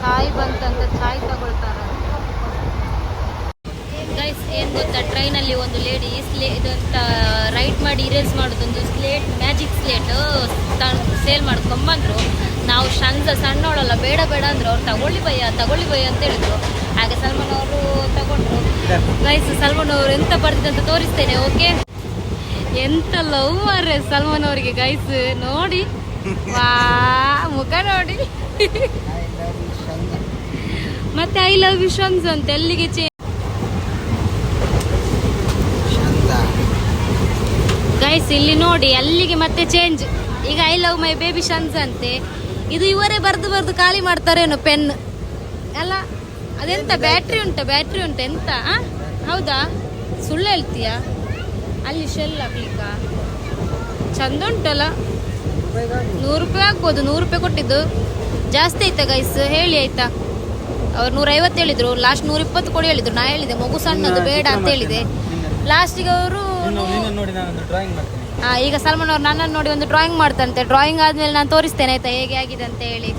ಚಾಯ್ ಬಂತಂತ ಚಾಯ್ ತಗೊಳ್ತಾರೆ ಗೈಸ್ ಏನ್ ಗೊತ್ತಾ ಟ್ರೈನಲ್ಲಿ ಒಂದು ಲೇಡಿ ಸ್ಲೇ ಇದಂತ ರೈಟ್ ಮಾಡಿ ಇರೇಸ್ ಮಾಡೋದೊಂದು ಸ್ಲೇಟ್ ಮ್ಯಾಜಿಕ್ ಸ್ಲೇಟ್ ಸೇಲ್ ಮಾಡ್ಕೊಂಬಂದ್ರು. ನಾವು ಸಣ್ಣ ಸಣ್ಣವಳಲ್ಲ, ಬೇಡ ಬೇಡ ಅಂದ್ರೆ. ಅವ್ರು ತಗೊಳ್ಳಿ ಭಯ ತಗೊಳ್ಳಿ ಭಯ ಅಂತ ಹೇಳಿದ್ರು. ಹಾಗೆ ಸಲ್ಮಾನ್ ಅವರು ತಗೊಂಡ್ರು. ಗೈಸ್ ಸಲ್ಮಾನ್ ಅವರು ಎಂತ ಬರ್ತಿದೆ ಅಂತ ತೋರಿಸ್ತೇನೆ ಓಕೆ ಎಂತ ಲವ್ ಮಾರ್ರೆ ಸಲ್ಮಾನ್ ಅವರಿಗೆ ಗೈಸ್ ನೋಡಿ. ವಾ, ಮುಖ ನೋಡಿ. ಮತ್ತೆ ಐ ಲವ್ ಯು ಶಂಜ್ ಅಂತ ಎಲ್ಲಿಗೆ ಗೈಸ್ ಇಲ್ಲಿ ನೋಡಿ ಅಲ್ಲಿಗೆ ಮತ್ತೆ ಚೇಂಜ್ ಈಗ ಐ ಲವ್ ಮೈ ಬೇಬಿ ಶನ್ಸ್ ಅಂತೆ. ಇದು ಇವರೇ ಬರ್ದು ಬರ್ದು ಖಾಲಿ ಮಾಡ್ತಾರೇನೋ ಪೆನ್. ಅಲ್ಲ ಅದೆಂತ? ಬ್ಯಾಟ್ರಿ ಉಂಟ ಬ್ಯಾಟ್ರಿ ಉಂಟ ಎಂತ? ಹೌದಾ? ಸುಳ್ಳು ಹೇಳ್ತೀಯಾ? ಅಲ್ಲಿ ಶೆಲ್ ಹಾಕ್ಲಿಕ್ಕ? ಚಂದ ಉಂಟಲ್ಲ. ನೂರು ರೂಪಾಯಿ ಆಗ್ಬೋದು ನೂರು ರೂಪಾಯಿ ಕೊಟ್ಟಿದ್ದು. ಜಾಸ್ತಿ ಆಯ್ತಾ ಗೈಸ್ ಹೇಳಿ ಆಯ್ತಾ? ಅವ್ರು ನೂರೈವತ್ತು ಹೇಳಿದ್ರು ಲಾಸ್ಟ್ ನೂರಿಪ್ಪತ್ತು ಕೊಡಿ ಹೇಳಿದ್ರು. ನಾ ಹೇಳಿದೆ ಮಗು ಸಣ್ಣದು ಬೇಡ ಅಂತ ಹೇಳಿದೆ. ಲಾಸ್ಟಿಗೆ ಅವರು ನೋಡಿ ಈಗ ಸಲ್ಮಾನ್ ಅವ್ರು ನನ್ನನ್ನು ನೋಡಿ ಒಂದು ಡ್ರಾಯಿಂಗ್ ಮಾಡ್ತಂತೆ. ಡ್ರಾಯಿಂಗ್ ಆದ್ಮೇಲೆ ನಾನು ತೋರಿಸ್ತೇನೆ, ಆಯ್ತಾ? ಹೇಗೆ ಆಗಿದೆ ಅಂತ ಹೇಳಿ.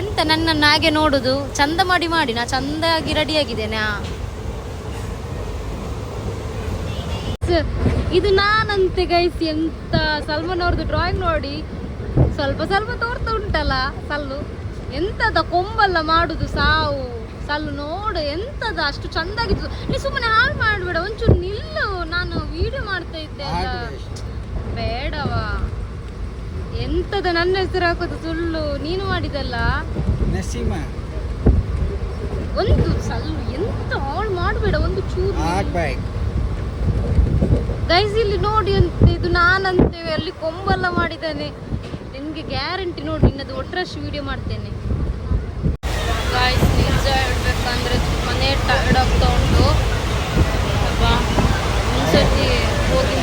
ಎಂತ ನನ್ನನ್ನು ಹಾಗೆ ನೋಡುದು? ಚಂದ ಮಾಡಿ ಮಾಡಿ, ನಾ ಚಂದಾಗಿ ರೆಡಿ ಆಗಿದ್ದೇನೆ ಇದು ನಾನಂತೆ ಗೈಸ್ ಎಂತ ಸಲ್ಮಾನ್ ಅವ್ರದ್ದು ಡ್ರಾಯಿಂಗ್ ನೋಡಿ. ಸ್ವಲ್ಪ ಸ್ವಲ್ಪ ತೋರ್ತಾ ಉಂಟಲ್ಲ, ಸಲ್ಲು. ಎಂತದ ಕೊಂಬಲ್ಲ ಮಾಡುದು ಸಾವು. ಸಲ್ಲು ನೋಡು ಎಂತದ ಅಷ್ಟು ಚಂದಾಗಿತ್ತು. ನೀ ಸುಮ್ಮನೆ ಹಾಳು ಮಾಡ್ಬೇಡ ಒಂಚೂರು ನಿಲ್ಲು ನಾನು ವಿಡಿಯೋ ಮಾಡ್ತಾ ಇದ್ದೆ ಅಲ್ಲ. ಬೇಡವಾ? ಎಂತದ ನನ್ನ ಹೆಸರು ಹಾಕೋದು ಸುಳ್ಳು. ನೀನು ಮಾಡಿದಲ್ಲ? ನಸೀಮ. ಒಂದು ಸಲ್ಲು ಎಂತ ಹಾಳು ಮಾಡಬೇಡ ಒಂದು ಚೂರು ಗೈಸ್ ಇಲ್ಲಿ ನೋಡಿ ಅಂತ ಇದು ನಾನಂತೇವೆ ಅಲ್ಲಿ ಕೊಂಬೆಲ್ಲ ಮಾಡಿದ್ದಾನೆ. ನಿಮಗೆ ಗ್ಯಾರಂಟಿ ನೋಡಿ ನಿನ್ನದು ಒಟ್ರಶ್ ವಿಡಿಯೋ ಮಾಡ್ತೇನೆ. ಗಾಯ್ಸ್ ನಿಜ ಹೇಳ್ಬೇಕಂದ್ರೆ ತುಂಬಾನೇ ಟೈರ್ಡ್ ಆಗ್ತಾ ಉಂಟು. ಅಬ್ಬಾ ಒಂದ್ಸತಿ ಹೋಗಿ.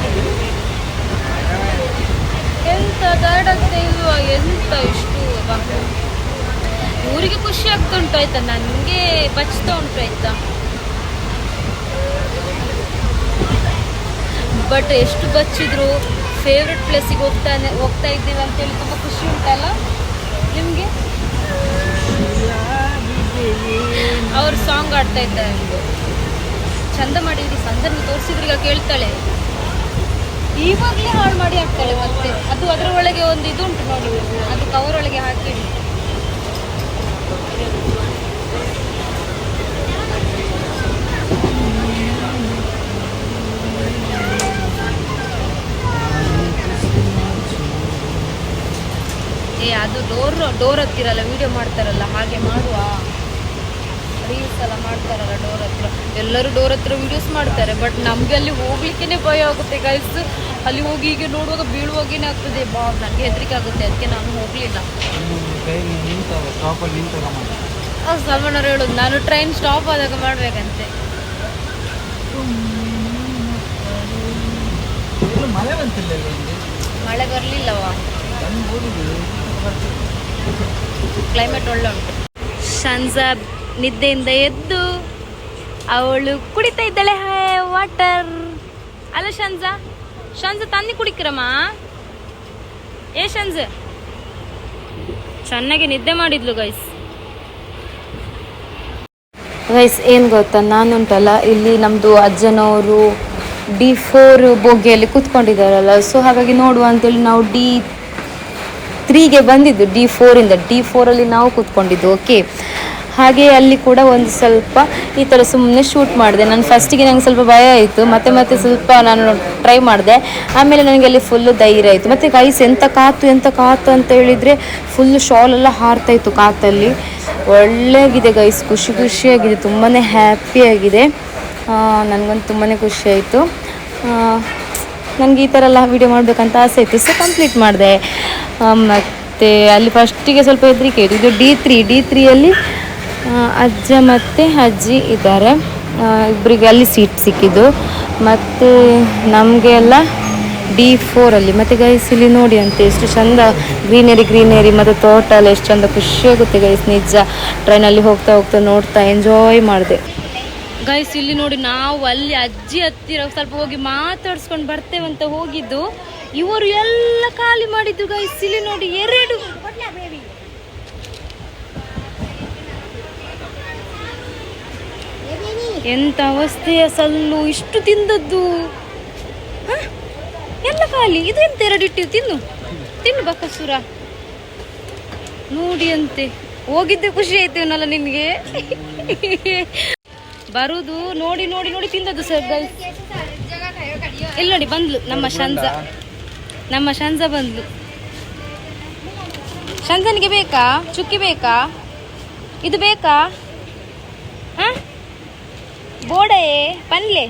ಎಂತ ಟೈರ್ಡ್ ಆಗ್ತಾ ಇಲ್ವಾ, ಎಂತ ಇಷ್ಟು ಊರಿಗೆ ಖುಷಿ ಆಗ್ತಾ ಉಂಟು ಆಯ್ತಾ? ನನಗೆ ಬಚ್ತಾ ಉಂಟು ಆಯ್ತಾ? ಬಟ್ ಎಷ್ಟು ಬಚ್ಚಿದ್ರು ಫೇವ್ರೆಟ್ ಪ್ಲೇಸಿಗೆ ಹೋಗ್ತಾನೆ, ಹೋಗ್ತಾ ಇದ್ದೀವಿ ಅಂತೇಳಿ ತುಂಬ ಖುಷಿ ಉಂಟಲ್ಲ? ನಿಮಗೆ? ಅವ್ರು ಸಾಂಗ್ ಆಡ್ತಾ ಇದ್ದಾರೆ ಚಂದ ಮಾಡಿ ಇಡೀ ಸಂದರ್ಭ ತೋರಿಸಿದ್ರೀಗ ಕೇಳ್ತಾಳೆ. ಇವಾಗಲೇ ಹಾಳು ಮಾಡಿ ಹಾಕ್ತಾಳೆ ಮತ್ತೆ. ಅದು ಅದರ ಒಳಗೆ ಒಂದು ಇದು ಉಂಟು ನೋಡಿ ಅದು ಕವರ್ ಒಳಗೆ ಹಾಕಿಡಿ ಏ, ಅದು ಡೋರ್ ಡೋರ್ ಹತ್ತಿರಲ್ಲ ವಿಡಿಯೋ ಮಾಡ್ತಾರಲ್ಲ, ಹಾಗೆ ಮಾಡುವ. ರೀಲ್ಸ್ ಎಲ್ಲ ಮಾಡ್ತಾರಲ್ಲ ಡೋರ್ ಹತ್ರ. ಎಲ್ಲರೂ ಡೋರ್ ಹತ್ರ ವೀಡಿಯೋಸ್ ಮಾಡ್ತಾರೆ ಬಟ್ ನಮಗೆ ಅಲ್ಲಿ ಹೋಗ್ಲಿಕ್ಕೆ ಭಯ ಆಗುತ್ತೆ ಗೈಸ್ ಅಲ್ಲಿ ಹೋಗಿ ಹೀಗೆ ನೋಡುವಾಗ ಬೀಳುವಾಗೇನೆ ಆಗ್ತದೆ. ಬಾ ನನಗೆ ಹೆದರಿಕೆ ಆಗುತ್ತೆ ಅದಕ್ಕೆ ನಾನು ಹೋಗಲಿಲ್ಲ. ಸಲ್ಮಾನ್ ಅವ್ರು ಹೇಳೋದು ನಾನು ಟ್ರೈನ್ ಸ್ಟಾಪ್ ಆದಾಗ ಮಾಡ್ಬೇಕಂತೆ. ಮಳೆ ಬಂತಿಲ್ಲ ಇಲ್ಲಿ ಮಳೆ ಬರಲಿಲ್ಲವಾ ಕ್ಲೈಮೇಟ್ ಒಳ್ಳೆ ಉಂಟು. ಶನ್ಜಾ ನಿದ್ದೆಯಿಂದ ಎದ್ದು ಅವಳು ಕುಡಿತಾ ಇದ್ದಾಳೆ. ವಾಟರ್. ಅಲ್ಲ ಶಂಜ ಶಂಜ ತನ್ನಿ ಕುಡಿಕ್ರಮ್ಮ ಏ ಶಂಜ ಚೆನ್ನಾಗಿ ನಿದ್ದೆ ಮಾಡಿದ್ಲು ಗೈಸ್ ಗೈಸ್ ಏನು ಗೊತ್ತಾ? ನಾನುಂಟಲ್ಲ, ಇಲ್ಲಿ ನಮ್ಮದು ಅಜ್ಜನವರು ಡಿ ಫೋರ್ ಬೋಗಿಯಲ್ಲಿ ಕೂತ್ಕೊಂಡಿದ್ದಾರಲ್ಲ. ಸೊ ಹಾಗಾಗಿ ನೋಡುವ ಅಂತೇಳಿ ನಾವು ಡಿ ತ್ರೀಗೆ ಬಂದಿದ್ದು. ಡಿ ಫೋರಿಂದ ಡಿ ಫೋರಲ್ಲಿ ನಾವು ಕೂತ್ಕೊಂಡಿದ್ದು. ಓಕೆ ಹಾಗೆ ಅಲ್ಲಿ ಕೂಡ ಒಂದು ಸ್ವಲ್ಪ ಈ ಥರ ಸುಮ್ಮನೆ ಶೂಟ್ ಮಾಡಿದೆ. ನಾನು ಫಸ್ಟಿಗೆ ನಂಗೆ ಸ್ವಲ್ಪ ಭಯ ಆಯಿತು. ಮತ್ತೆ ಮತ್ತೆ ಸ್ವಲ್ಪ ನಾನು ಟ್ರೈ ಮಾಡಿದೆ. ಆಮೇಲೆ ನನಗೆ ಅಲ್ಲಿ ಫುಲ್ಲು ಧೈರ್ಯ ಆಯಿತು. ಮತ್ತು ಗೈಸ್ ಎಂಥ ಕಾತು ಎಂಥ ಕಾತು ಅಂತ ಹೇಳಿದರೆ ಫುಲ್ ಶಾಲ್ ಎಲ್ಲ ಹಾರ್ತಾಯಿತ್ತು ಕಾತಲ್ಲಿ. ಒಳ್ಳೆಯಾಗಿದೆ ಗೈಸ್ ಖುಷಿ ಖುಷಿಯಾಗಿದೆ. ತುಂಬಾ ಹ್ಯಾಪಿಯಾಗಿದೆ ನನಗಂತೂ ತುಂಬಾ ಖುಷಿ ಆಯಿತು. ನನಗೆ ಈ ಥರ ಎಲ್ಲ ವಿಡಿಯೋ ಮಾಡಬೇಕಂತ ಆಸೆ ಇತ್ತು. ಸೊ ಕಂಪ್ಲೀಟ್ ಮಾಡಿದೆ. ಮತ್ತು ಅಲ್ಲಿ ಫಸ್ಟಿಗೆ ಸ್ವಲ್ಪ ಹೆದರಿಕೆ ಇದು ಡಿ ತ್ರೀ ಡಿ ತ್ರೀಯಲ್ಲಿ ಅಜ್ಜ ಮತ್ತು ಅಜ್ಜಿ ಇದ್ದಾರೆ. ಇಬ್ಬರಿಗೆ ಅಲ್ಲಿ ಸೀಟ್ ಸಿಕ್ಕಿದ್ದು. ಮತ್ತು ನಮಗೆ ಎಲ್ಲ ಡಿ ಫೋರಲ್ಲಿ ಮತ್ತು ಗೈಸ್ ಇಲ್ಲಿ ನೋಡಿ ಅಂತೆ, ಎಷ್ಟು ಚಂದ ಗ್ರೀನರಿ ಗ್ರೀನರಿ ಮತ್ತು ತೋಟ ಎಲ್ಲ ಎಷ್ಟು ಚಂದ ಖುಷಿಯಾಗುತ್ತೆ ಗೈಸ್ ನಿಜ ಟ್ರೈನಲ್ಲಿ ಹೋಗ್ತಾ ಹೋಗ್ತಾ ನೋಡ್ತಾ ಎಂಜಾಯ್ ಮಾಡಿದೆ. ಗೈಸ್ ಇಲ್ಲಿ ನೋಡಿ ನಾವು ಅಲ್ಲಿ ಅಜ್ಜಿ ಹತ್ತಿರ ಸ್ವಲ್ಪ ಹೋಗಿ ಮಾತಾಡ್ಸ್ಕೊಂಡು ಬರ್ತೇವಂತ ಹೋಗಿದ್ದು. ಇವರು ಎಲ್ಲ ಖಾಲಿ ಮಾಡಿದ್ದು ಗೈಸ್ ಇಲ್ಲಿ ನೋಡಿ ಎರಡು ಎಂತ ಅವಸ್ಥೆಯ ಸಲ್ಲು ಇಷ್ಟು ತಿಂದದ್ದು? ಎಲ್ಲ ಖಾಲಿ. ಇದು ಎಂತ ಎರಡು ಇಟ್ಟಿದ್ದು ತಿನ್ನು. ತಿನ್ನು ಬಕಸುರ. ನೋಡಿ ಅಂತೆ. ಹೋಗಿದ್ದೆ ಖುಷಿ ಆಯ್ತೇವನಲ್ಲ ನಿನಗೆ. ಬರುದು ನೋಡಿ ನೋಡಿ ನೋಡಿ ತಿಂದದ್ದು ಸರ್ ಗೈಸ್ ಇಲ್ಲಿ ನೋಡಿ ಬಂದ್ಲು ನಮ್ಮ ಶಂಜ ನಮ್ಮ ಶಂಜ ಬಂದ್ಲು. ಶಂಜನಿಗೆ ಬೇಕಾ? ಚುಕ್ಕಿ ಬೇಕಾ? ಇದು ಬೇಕಾ? ಬೋಡೆ ಪನ್ಲೆ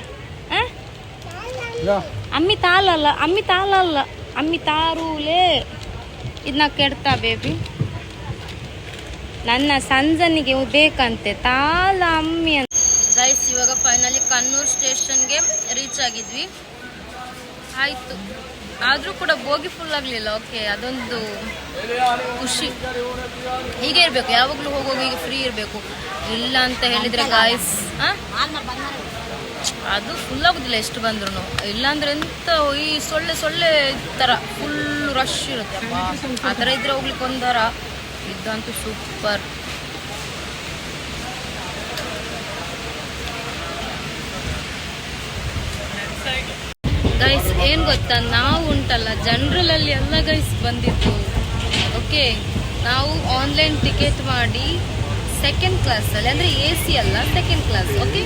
ಅಮ್ಮಿ ತಾಲಲ್ಲ ಅಮ್ಮಿ ತಾಲಲ್ಲ ಅಮ್ಮಿ ತಾರೂಲೆ. ಇದನ್ನ ಕೆಡ್ತಾ ಬೇಬಿ ನನ್ನ ಸಂಜನಿಗೆ ಬೇಕಂತೆ ತಾಲ ಅಮ್ಮಿ ಅಂತ. ಗೈಸ್ ಇವಾಗ ಫೈನಲಿ ಕನ್ನೂರ್ ಸ್ಟೇಷನ್ಗೆ ರೀಚ್ ಆಗಿದ್ವಿ. ಆಯ್ತು. ಆದ್ರೂ ಕೂಡ ಬೋಗಿ ಫುಲ್ ಆಗಲಿಲ್ಲ. ಓಕೆ ಅದೊಂದು ಖುಷಿ. ಹೀಗೆ ಇರಬೇಕು. ಯಾವಾಗಲೂ ಹೋಗೋಗಿ ಈಗ ಫ್ರೀ ಇರಬೇಕು. ಇಲ್ಲ ಅಂತ ಹೇಳಿದ್ರೆ ಗಾಯ್ಸ್ ಅದು ಫುಲ್ ಆಗೋದಿಲ್ಲ ಎಷ್ಟು ಬಂದ್ರು ಇಲ್ಲಾಂದ್ರೆ ಎಂತ ಈ ಸೊಳ್ಳೆ ಸೊಳ್ಳೆ ತರ ಫುಲ್ ರಶ್ ಇರುತ್ತೆ. ಆ ಥರ ಇದ್ರೆ ಹೋಗ್ಲಿಕ್ಕೆ ಒಂದರ. ಇದಂತೂ ಸೂಪರ್ ಗೈಸ್ ಏನ್ ಗೊತ್ತಾ? ನಾವು ಉಂಟಲ್ಲ ಜನರಲ್ ಅಲ್ಲಿ ಎಲ್ಲ ಗೈಸ್ ಬಂದಿದ್ದು. ಓಕೆ ನಾವು ಆನ್ಲೈನ್ ಟಿಕೆಟ್ ಮಾಡಿ ಸೆಕೆಂಡ್ ಕ್ಲಾಸ್ ಅಲ್ಲಿ, ಅಂದ್ರೆ ಎ ಸಿ ಅಲ್ಲ ಸೆಕೆಂಡ್ ಕ್ಲಾಸ್ ಓಕೆ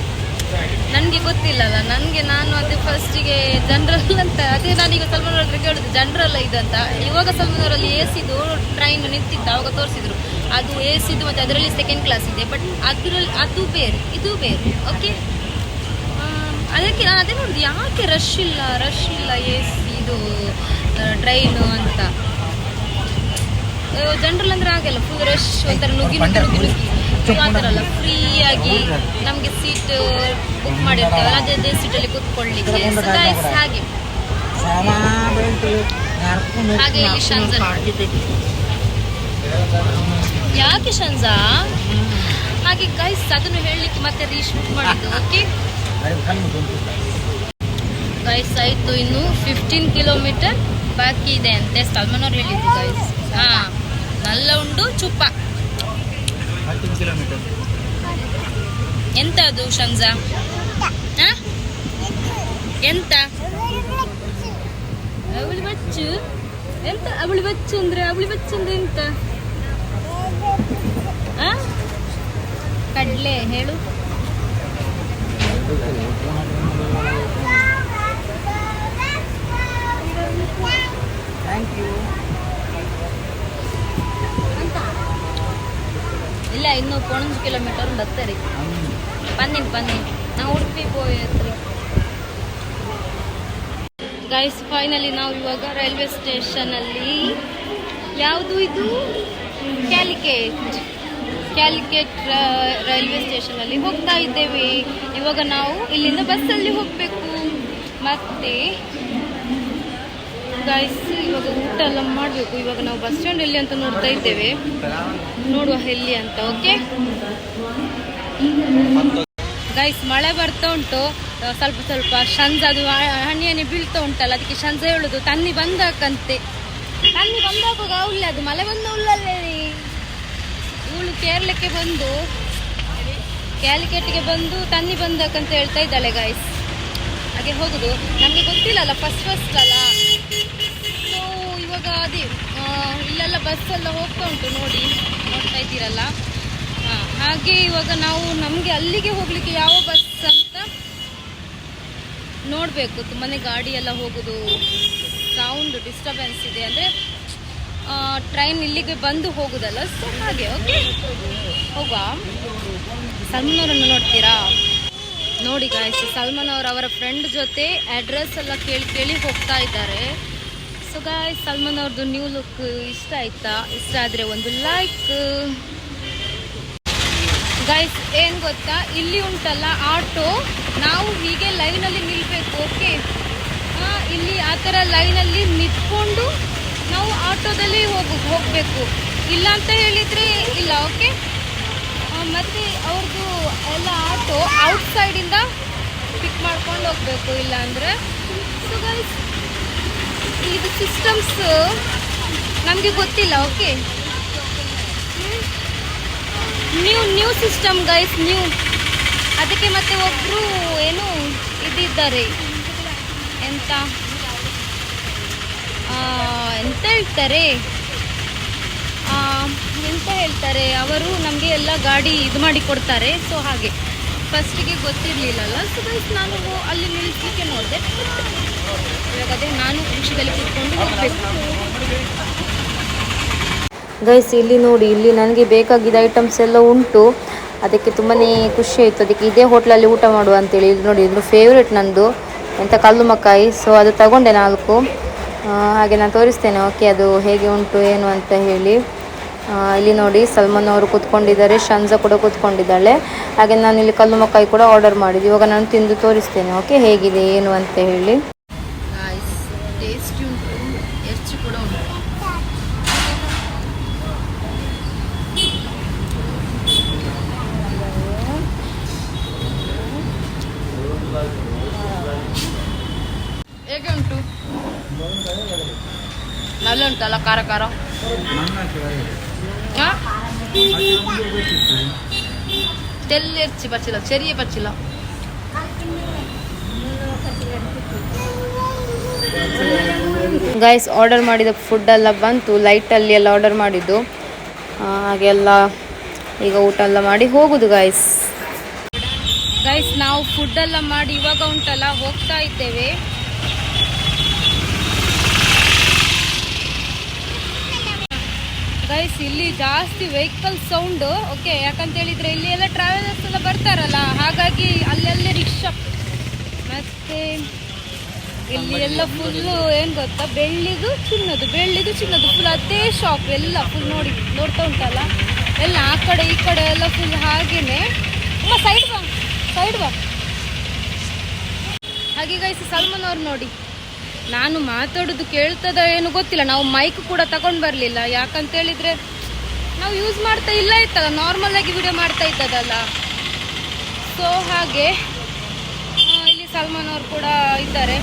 ನನಗೆ ಗೊತ್ತಿಲ್ಲಲ್ಲ, ನನಗೆ ನಾನು ಅದೇ ಫಸ್ಟಿಗೆ ಜನರಲ್ ಅಂತ, ಅದೇ ನಾನೀಗ ಸಲ್ಮಾನ್ ಹತ್ರ ಕೇಳಿದ್ದು ಜನರಲ್ ಇದಂತ ಇವಾಗ ಸಲ್ಮಾನ್ ಅವರಲ್ಲಿ ಎ ಟ್ರೈನ್ ನಿಂತಿತ್ತು, ಅವಾಗ ತೋರಿಸಿದ್ರು. ಅದು ಎ ಸಿದು ಮತ್ತೆ ಅದರಲ್ಲಿ ಸೆಕೆಂಡ್ ಕ್ಲಾಸ್ ಇದೆ ಬಟ್ ಅದರಲ್ಲಿ, ಅದು ಬೇರೆ, ಇದು ಬೇರೆ ಓಕೆ ಅದಕ್ಕೆ ನಾನು ಅದೇ ನೋಡಿದೆ ಯಾಕೆ ರಶ್ ಇಲ್ಲ ರಶ್ ಇಲ್ಲ ಎ ಸಿ ಇದು ಟ್ರೈನು ಅಂತ? ಜನರಲ್ ಅಂದ್ರೆ ಆಗಲ್ಲ ಫುಲ್ ರಶ್ ಒಂಥರ ನುಗ್ಗಿ ನುಗ್ಗಿ ಫ್ರೀ ಆಗಿ ನಮಗೆ ಸೀಟ್ ಬುಕ್ ಮಾಡಿರ್ತೇವಲ್ಲ ಅದೇ ಅದೇ ಸೀಟಲ್ಲಿ ಕೂತ್ಕೊಳ್ಳಿಕ್ಕೆ. ಹಾಗೆ. ಹಾಗೆ ಇಲ್ಲಿ ಶಂಜನ್ ಯಾಕೆ ಶಂಜಾ ಹಾಗೆ ಗೈಸ್ ಅದನ್ನು ಹೇಳಲಿಕ್ಕೆ ಮತ್ತೆ ರೀಶೂಟ್ ಮಾಡಿದ್ದು ಓಕೆ ಗೈಸ್ ಆಯ್ತು ಇನ್ನು ಫಿಫ್ಟೀನ್ ಕಿಲೋಮೀಟರ್ ಬಾಕಿ ಇದೆ ಅಂತೆ ಸಲ್ಮಾನ್ ಅವ್ರು ಹೇಳಿದ್ದು ಗೈಸ್ ಹಾ ನಲ್ಲ ಉಂಡು ಚುಪ್ಪ. ಎಂತ ಅದು ಶಂಜಾ? ಎಂತ? ಅವಳು ಬಚ್ಚು. ಎಂತ ಅವಳು ಬಚ್ಚು ಅಂದ್ರೆ ಅವಳು ಬಚ್ಚು ಅಂದ್ರೆ ಎಂತ? ಕಡ್ಲೆ ಹೇಳು. ಇಲ್ಲ, ಇನ್ನು ಪೊಣಂಜು ಕಿಲೋಮೀಟರ್ ಬರ್ತೇರಿ ಬನ್ನಿ ಬನ್ನಿ. ನಾವು ಉಡುಪಿ ಹೋಯ್ತ್ರಿ ಗೈಸ್ ಫೈನಲಿ ನಾವು ಇವಾಗ ರೈಲ್ವೆ ಸ್ಟೇಷನಲ್ಲಿ ಯಾವುದು ಇದು? ಕ್ಯಾಲಿಕೇಟ್ ಕ್ಯಾಲಿಕೇಟ್ ರೈಲ್ವೆ ಸ್ಟೇಷನಲ್ಲಿ ಹೋಗ್ತಾ ಇದ್ದೇವೆ. ಇವಾಗ ನಾವು ಇಲ್ಲಿಂದ ಬಸ್ಸಲ್ಲಿ ಹೋಗಬೇಕು. ಮತ್ತೆ ಗೈಸ್ ಇವಾಗ ಊಟ ಎಲ್ಲ ಮಾಡಬೇಕು. ಇವಾಗ ನಾವು ಬಸ್ ಸ್ಟ್ಯಾಂಡ್ ಎಲ್ಲಿ ಅಂತ ನೋಡ್ತಾ ಇದ್ದೇವೆ. ನೋಡುವ ಎಲ್ಲಿ ಅಂತ ಓಕೆ ಗೈಸ್ ಮಳೆ ಬರ್ತಾ ಉಂಟು. ಸ್ವಲ್ಪ ಸ್ವಲ್ಪ ಶಂಜ ಅದು ಹಣ್ಣಿ ಹಣ್ಣಿ ಬೀಳ್ತಾ ಉಂಟಲ್ಲ, ಅದಕ್ಕೆ ಶಂಜ ಹೇಳುದು. ತನ್ನಿ ಬಂದಾಕಂತೆ ತನ್ನಿ ಬಂದಾಗ ಉಳ್ಳೆ ಅದು. ಮಳೆ ಬಂದ ಉಳ್ಳಲ್ಲೇ. ಇವಳು ಕೇರಳಕ್ಕೆ ಬಂದು, ಕ್ಯಾಲಿಕೇಟ್ಗೆ ಬಂದು ತನ್ನಿ ಬಂದಕ್ಕಂತ ಹೇಳ್ತಾ ಇದ್ದಾಳೆ ಗಾಯ್ಸ್ ಹಾಗೆ ಹೋಗುದು. ನಮಗೆ ಗೊತ್ತಿಲ್ಲಲ್ಲ ಫಸ್ಟ್ ಫಸ್ಟ್ ಅಲ್ಲ. ಸೊ ಇವಾಗ ಅದೇ ಇಲ್ಲೆಲ್ಲ ಬಸ್ ಎಲ್ಲ ಹೋಗ್ತಾ ಉಂಟು ನೋಡಿ, ನೋಡ್ತಾ ಇದ್ದೀರಲ್ಲ. ಹಾಗೆ ಇವಾಗ ನಾವು ನಮಗೆ ಅಲ್ಲಿಗೆ ಹೋಗ್ಲಿಕ್ಕೆ ಯಾವ ಬಸ್ ಅಂತ ನೋಡಬೇಕು. ತುಂಬಾ ಗಾಡಿ ಎಲ್ಲ ಹೋಗೋದು ಸೌಂಡ್ ಡಿಸ್ಟರ್ಬೆನ್ಸ್ ಇದೆ. ಅಂದರೆ ಟ್ರೈನ್ ಇಲ್ಲಿಗೆ ಬಂದು ಹೋಗುದಲ್ಲ? ಸೊ ಹಾಗೆ ಓಕೆ ಹೋಗುವ. ಸಲ್ಮಾನ್ ಅವರನ್ನು ನೋಡ್ತೀರಾ? ನೋಡಿ ಗಾಯ್ಸ್ ಸಲ್ಮಾನ್ ಅವರು ಅವರ ಫ್ರೆಂಡ್ ಜೊತೆ ಅಡ್ರೆಸ್ ಎಲ್ಲ ಕೇಳಿ ಕೇಳಿ ಹೋಗ್ತಾ ಇದ್ದಾರೆ. ಸೊ ಗಾಯ್ಸ್ ಸಲ್ಮಾನ್ ಅವ್ರದ್ದು ನ್ಯೂ ಲುಕ್ ಇಷ್ಟ ಆಯ್ತಾ? ಇಷ್ಟ ಆದರೆ ಒಂದು ಲೈಕ್ ಗಾಯ್ಸ್ ಏನು ಗೊತ್ತಾ? ಇಲ್ಲಿ ಉಂಟಲ್ಲ ಆಟೋ ನಾವು ಹೀಗೆ ಲೈನಲ್ಲಿ ನಿಲ್ಬೇಕು ಓಕೆ ಇಲ್ಲಿ ಆ ಥರ ಲೈನಲ್ಲಿ ನಿಂತ್ಕೊಂಡು ಆಟೋದಲ್ಲಿ ಹೋಗು, ಹೋಗಬೇಕು. ಇಲ್ಲ ಅಂತ ಹೇಳಿದರೆ ಇಲ್ಲ ಓಕೆ ಮತ್ತು ಅವ್ರದ್ದು ಎಲ್ಲ ಆಟೋ ಔಟ್ ಸೈಡಿಂದ ಪಿಕ್ ಮಾಡ್ಕೊಂಡು ಹೋಗಬೇಕು, ಇಲ್ಲ ಅಂದರೆ. ಸೊ ಗೈಸ್ ಇದು ಸಿಸ್ಟಮ್ಸ್ ನಮಗೆ ಗೊತ್ತಿಲ್ಲ okay new new system guys new ಅದಕ್ಕೆ ಮತ್ತೆ ಒಬ್ಬರು ಏನು ಇದಿದ್ದಾರೆ. ಎಂತ? ಎಂತ ಹೇಳ್ತಾರೆ? ಎಂತ ಹೇಳ್ತಾರೆ? ಅವರು ನಮಗೆ ಎಲ್ಲ ಗಾಡಿ ಇದು ಮಾಡಿ ಕೊಡ್ತಾರೆ. ಸೊ ಹಾಗೆ. ಫಸ್ಟಿಗೆ ಗೊತ್ತಿರಲಿಲ್ಲಲ್ಲ. ಸೊ ಗೈಸ್ ನಾನು ಅಲ್ಲಿ ನಿಲ್ಲಿಸ್ಲಿಕ್ಕೆ ನೋಡಿದೆ. ಇವಾಗ ಅದೇ ನಾನು ರಿಕ್ಷಾದಲ್ಲಿ ಕೂತ್ಕೊಂಡು ಹೋಗಬೇಕು. ಗೈಸ್ ಇಲ್ಲಿ ನೋಡಿ, ಇಲ್ಲಿ ನನಗೆ ಬೇಕಾಗಿದ್ದ ಐಟಮ್ಸ್ ಎಲ್ಲ ಉಂಟು. ಅದಕ್ಕೆ ತುಂಬಾ ಖುಷಿ ಆಯಿತು. ಅದಕ್ಕೆ ಇದೇ ಹೋಟ್ಲಲ್ಲಿ ಊಟ ಮಾಡುವ ಅಂತೇಳಿ. ಇಲ್ಲಿ ನೋಡಿ, ಇದು ಫೇವ್ರೇಟ್ ನಂದು. ಎಂಥ ಕಲ್ಲು ಮಕಾಯಿ. ಸೊ ಅದು ತಗೊಂಡೆ ನಾಲ್ಕು. ಹಾಗೆ ನಾನು ತೋರಿಸ್ತೇನೆ, ಓಕೆ, ಅದು ಹೇಗೆ ಉಂಟು, ಏನು ಅಂತ ಹೇಳಿ. ಇಲ್ಲಿ ನೋಡಿ, ಸಲ್ಮಾನ್ ಅವರು ಕೂತ್ಕೊಂಡಿದ್ದಾರೆ ಶಂಜಾ ಕೂಡ ಕೂತ್ಕೊಂಡಿದ್ದಾಳೆ. ಹಾಗೆ ನಾನು ಇಲ್ಲಿ ಕಲ್ಲು ಮಕ್ಕಾಯಿ ಕೂಡ ಆರ್ಡರ್ ಮಾಡಿದ್ದು. ಇವಾಗ ನಾನು ತಿಂದು ತೋರಿಸ್ತೇನೆ, ಓಕೆ, ಹೇಗಿದೆ, ಏನು ಅಂತ ಹೇಳಿ ಗಾಯ್ಸ್ ಟೇಸ್ಟಿ ಉಂಟು ಎಷ್ಟು ಕೂಡ ಉಂಟು ಹೇಗೆ ಉಂಟು ನಲ್ಲ ಉಂಟಲ್ಲ ಖಾರ? ಖಾರ తెల్లేర్చి పచ్చిల చెరియ పచ్చిల ಗೈಸ್ ಆರ್ಡರ್ ಮಾಡಿದ ಫುಡ್ಡೆಲ್ಲ ಬಂತು ಲೈಟಲ್ಲಿ ಎಲ್ಲ ಆರ್ಡರ್ ಮಾಡಿದ್ದು. ಹಾಗೆಲ್ಲ ಈಗ ಊಟ ಎಲ್ಲ ಮಾಡಿ ಹೋಗುದು ಗೈಸ್ ಗೈಸ್ ನಾವು ಫುಡ್ಡೆಲ್ಲ ಮಾಡಿ ಇವಾಗ ಉಂಟಲ್ಲ, ಹೋಗ್ತಾ ಇದ್ದೇವೆ. ಗೈಸ್ ಇಲ್ಲಿ ಜಾಸ್ತಿ ವೆಹಿಕಲ್ ಸೌಂಡ್ ಓಕೆ ಯಾಕಂತ ಹೇಳಿದ್ರೆ ಇಲ್ಲಿ ಎಲ್ಲ ಟ್ರಾವೆಲರ್ಸ್ ಎಲ್ಲ ಬರ್ತಾರಲ್ಲ, ಹಾಗಾಗಿ ಅಲ್ಲೆಲ್ಲ ರಿಕ್ಷಾ ಮತ್ತೆ ಇಲ್ಲಿ ಎಲ್ಲ ಫುಲ್ಲು ಏನು ಗೊತ್ತಾ? ಬೆಳ್ಳಿದು ಚಿನ್ನದು ಬೆಳ್ಳಿದು ಚಿನ್ನದು ಫುಲ್ ಅದೇ ಶಾಪ್ ಎಲ್ಲ ಫುಲ್ ನೋಡಿ, ನೋಡ್ತಾ ಉಂಟಲ್ಲ? ಎಲ್ಲ ಆ ಕಡೆ ಈ ಕಡೆ ಎಲ್ಲ ಫುಲ್ ಹಾಗೇನೆ. ಅಮ್ಮ ಸೈಡ್ ಬಾ ಸೈಡ್ ಬಾ. ಹಾಗೆ ಗೈಸ್ ಸಲ್ಮಾನ್ ಅವ್ರು ನೋಡಿ. ನಾನು ಮಾತಾಡೋದು ಕೇಳ್ತದ ಏನು ಗೊತ್ತಿಲ್ಲ. ನಾವು ಮೈಕ್ ಕೂಡ ತಗೊಂಡು ಬರಲಿಲ್ಲ. ಯಾಕಂತ ಹೇಳಿದ್ರೆ ನಾವು ಯೂಸ್ ಮಾಡ್ತಾ ಇಲ್ಲ ಇತ್ತಲ್ಲ. ನಾರ್ಮಲ್ ಆಗಿ ವಿಡಿಯೋ ಮಾಡ್ತಾ ಇದ್ದದಲ್ಲ. ಸೊ ಹಾಗೆ ಇಲ್ಲಿ ಸಲ್ಮಾನ್ ಅವರು ಕೂಡ ಇದ್ದಾರೆ.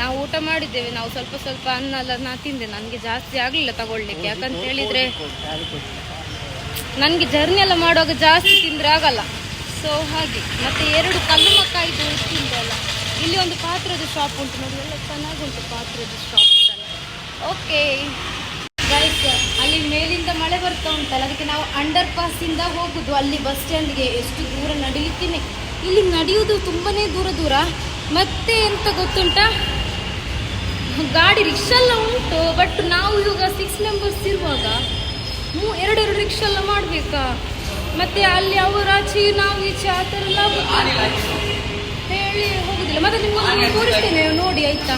ನಾವು ಊಟ ಮಾಡಿದ್ದೇವೆ. ನಾವು ಸ್ವಲ್ಪ ಸ್ವಲ್ಪ ಅನ್ನ ಎಲ್ಲ ನಾ ತಿಂದೆ. ನನಗೆ ಜಾಸ್ತಿ ಆಗಲಿಲ್ಲ ತಗೊಳ್ಳಿಕ್ಕೆ. ಯಾಕಂತ ಹೇಳಿದ್ರೆ ನನಗೆ ಜರ್ನಿ ಎಲ್ಲ ಮಾಡುವಾಗ ಜಾಸ್ತಿ ತಿಂದರೆ ಆಗಲ್ಲ. ಸೊ ಹಾಗೆ. ಮತ್ತೆ ಎರಡು ಕಲ್ಲು ಮಕ್ಕ ಇದು ತಿಂದಲ್ಲ ಇಲ್ಲಿ ಒಂದು ಪಾತ್ರದ ಶಾಪ್ ಉಂಟು ನೋಡಿ, ಎಲ್ಲ ಚೆನ್ನಾಗುಂಟು ಪಾತ್ರದ ಶಾಪ್ ಓಕೆ ಗೈಸ್ ಅಲ್ಲಿ ಮೇಲಿಂದ ಮಳೆ ಬರ್ತಾ ಉಂಟಲ್ಲ, ಅದಕ್ಕೆ ನಾವು ಅಂಡರ್ ಪಾಸಿಂದ ಹೋಗುದು. ಅಲ್ಲಿ ಬಸ್ ಸ್ಟ್ಯಾಂಡ್ಗೆ ಎಷ್ಟು ದೂರ ನಡಿಲಿಕ್ಕೇನೆ. ಇಲ್ಲಿ ನಡೆಯುವುದು ತುಂಬಾನೇ ದೂರ ದೂರ. ಮತ್ತೆ ಎಂತ ಗೊತ್ತುಂಟಾ? ಗಾಡಿ ರಿಕ್ಷಾ ಉಂಟು ಬಟ್ ನಾವು ಇವಾಗ ಸಿಕ್ಸ್ ಮೆಂಬರ್ಸ್ ಇರುವಾಗ ಎರಡೆರಡು ರಿಕ್ಷಾ ಎಲ್ಲ ಮಾಡಬೇಕಾ? ಮತ್ತೆ ಅಲ್ಲಿ ಅವರ ಆಚೆ ನಾವು ಈಚೆ ಆ ಥರ ಎಲ್ಲ. ಹೇಳಿ ಹೋಗುದಿಲ್ಲ. ಮತ್ತೆ ನಿಮ್ಗೆ ತೋರಿಸ್ತೇನೆ. ನೋಡಿ ಆಯ್ತಾ?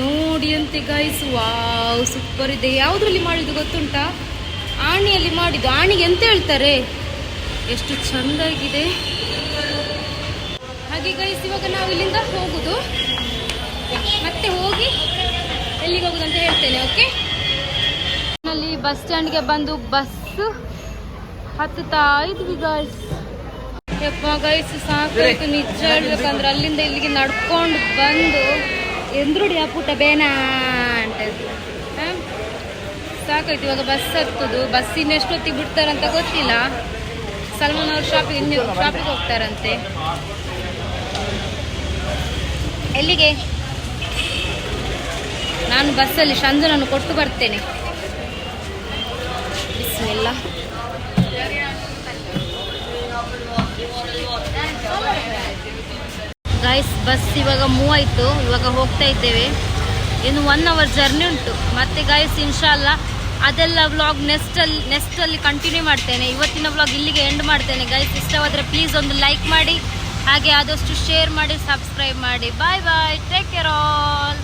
ನೋಡಿ ಅಂತೆ ಗಾಯ್ಸ್ ವಾವ್ ಸೂಪರ್ ಇದೆ. ಯಾವುದ್ರಲ್ಲಿ ಮಾಡಿದ್ದು ಗೊತ್ತುಂಟಾ? ಆಣಿಯಲ್ಲಿ ಮಾಡಿದ್ದು. ಆಣಿಗೆ ಎಂತ ಹೇಳ್ತಾರೆ? ಎಷ್ಟು ಚಂದಾಗಿದೆ. ಹಾಗೆ ಗೈಸ್ ಇವಾಗ ನಾವು ಇಲ್ಲಿಂದ ಹೋಗುದು. ಮತ್ತೆ ಹೋಗಿ ಎಲ್ಲಿಗೆ ಹೋಗುದು ಅಂತ ಹೇಳ್ತೇನೆ ಓಕೆ ಅಲ್ಲಿ ಬಸ್ ಸ್ಟ್ಯಾಂಡ್ಗೆ ಬಂದು ಬಸ್ ಹತ್ತುತ್ತಾ ಇದ್ವಿ ಗೈಸ್ ಯಪ್ಪ ಗೈಸ್ ಸಾಕಾಯ್ತು. ನಿಜ ಹೇಳ್ಬೇಕಂದ್ರೆ ಅಲ್ಲಿಂದ ಇಲ್ಲಿಗೆ ನಡ್ಕೊಂಡು ಬಂದು ಎಂದ್ರುಡಿ ಆ ಪುಟ್ಟ ಬೇನಾ ಅಂತ? ಸಾಕಾಯ್ತು, ಇವಾಗ ಬಸ್ ಹತ್ತುದು. ಬಸ್ ಇನ್ನೆಷ್ಟೊತ್ತಿಗೆ ಬಿಡ್ತಾರಂತ ಗೊತ್ತಿಲ್ಲ. ಸಲ್ಮಾನ್ ಅವ್ರ ಶಾಪಿಗೆ ಇನ್ನು ಶಾಪಿಗೆ ಹೋಗ್ತಾರಂತೆ. ಎಲ್ಲಿಗೆ? ನಾನು ಬಸ್ಸಲ್ಲಿ ಶಂಜನನ್ನು ಕೊಟ್ಟು ಬರ್ತೇನೆ. ಬಿಸ್ಮಿಲ್ಲ ಗೈಸ್ ಬಸ್ ಇವಾಗ ಮೂವ್ ಆಯಿತು ಇವಾಗ ಹೋಗ್ತಾ ಇದ್ದೇವೆ. ಇನ್ನು ಒನ್ ಅವರ್ ಜರ್ನಿ ಉಂಟು. ಮತ್ತೆ ಗೈಸ್ ಇನ್ಶಾಲ್ಲ ಅದೆಲ್ಲ ವ್ಲಾಗ್ ನೆಕ್ಸ್ಟಲ್ಲಿ ನೆಕ್ಸ್ಟಲ್ಲಿ ಕಂಟಿನ್ಯೂ ಮಾಡ್ತೇನೆ. ಇವತ್ತಿನ ವ್ಲಾಗ್ ಇಲ್ಲಿಗೆ ಎಂಡ್ ಮಾಡ್ತೇನೆ. ಗೈಸ್ ಇಷ್ಟವಾದರೆ ಪ್ಲೀಸ್ ಒಂದು ಲೈಕ್ ಮಾಡಿ. ಹಾಗೆ ಆದಷ್ಟು ಶೇರ್ ಮಾಡಿ ಸಬ್ಸ್ಕ್ರೈಬ್ ಮಾಡಿ. Bye bye take care all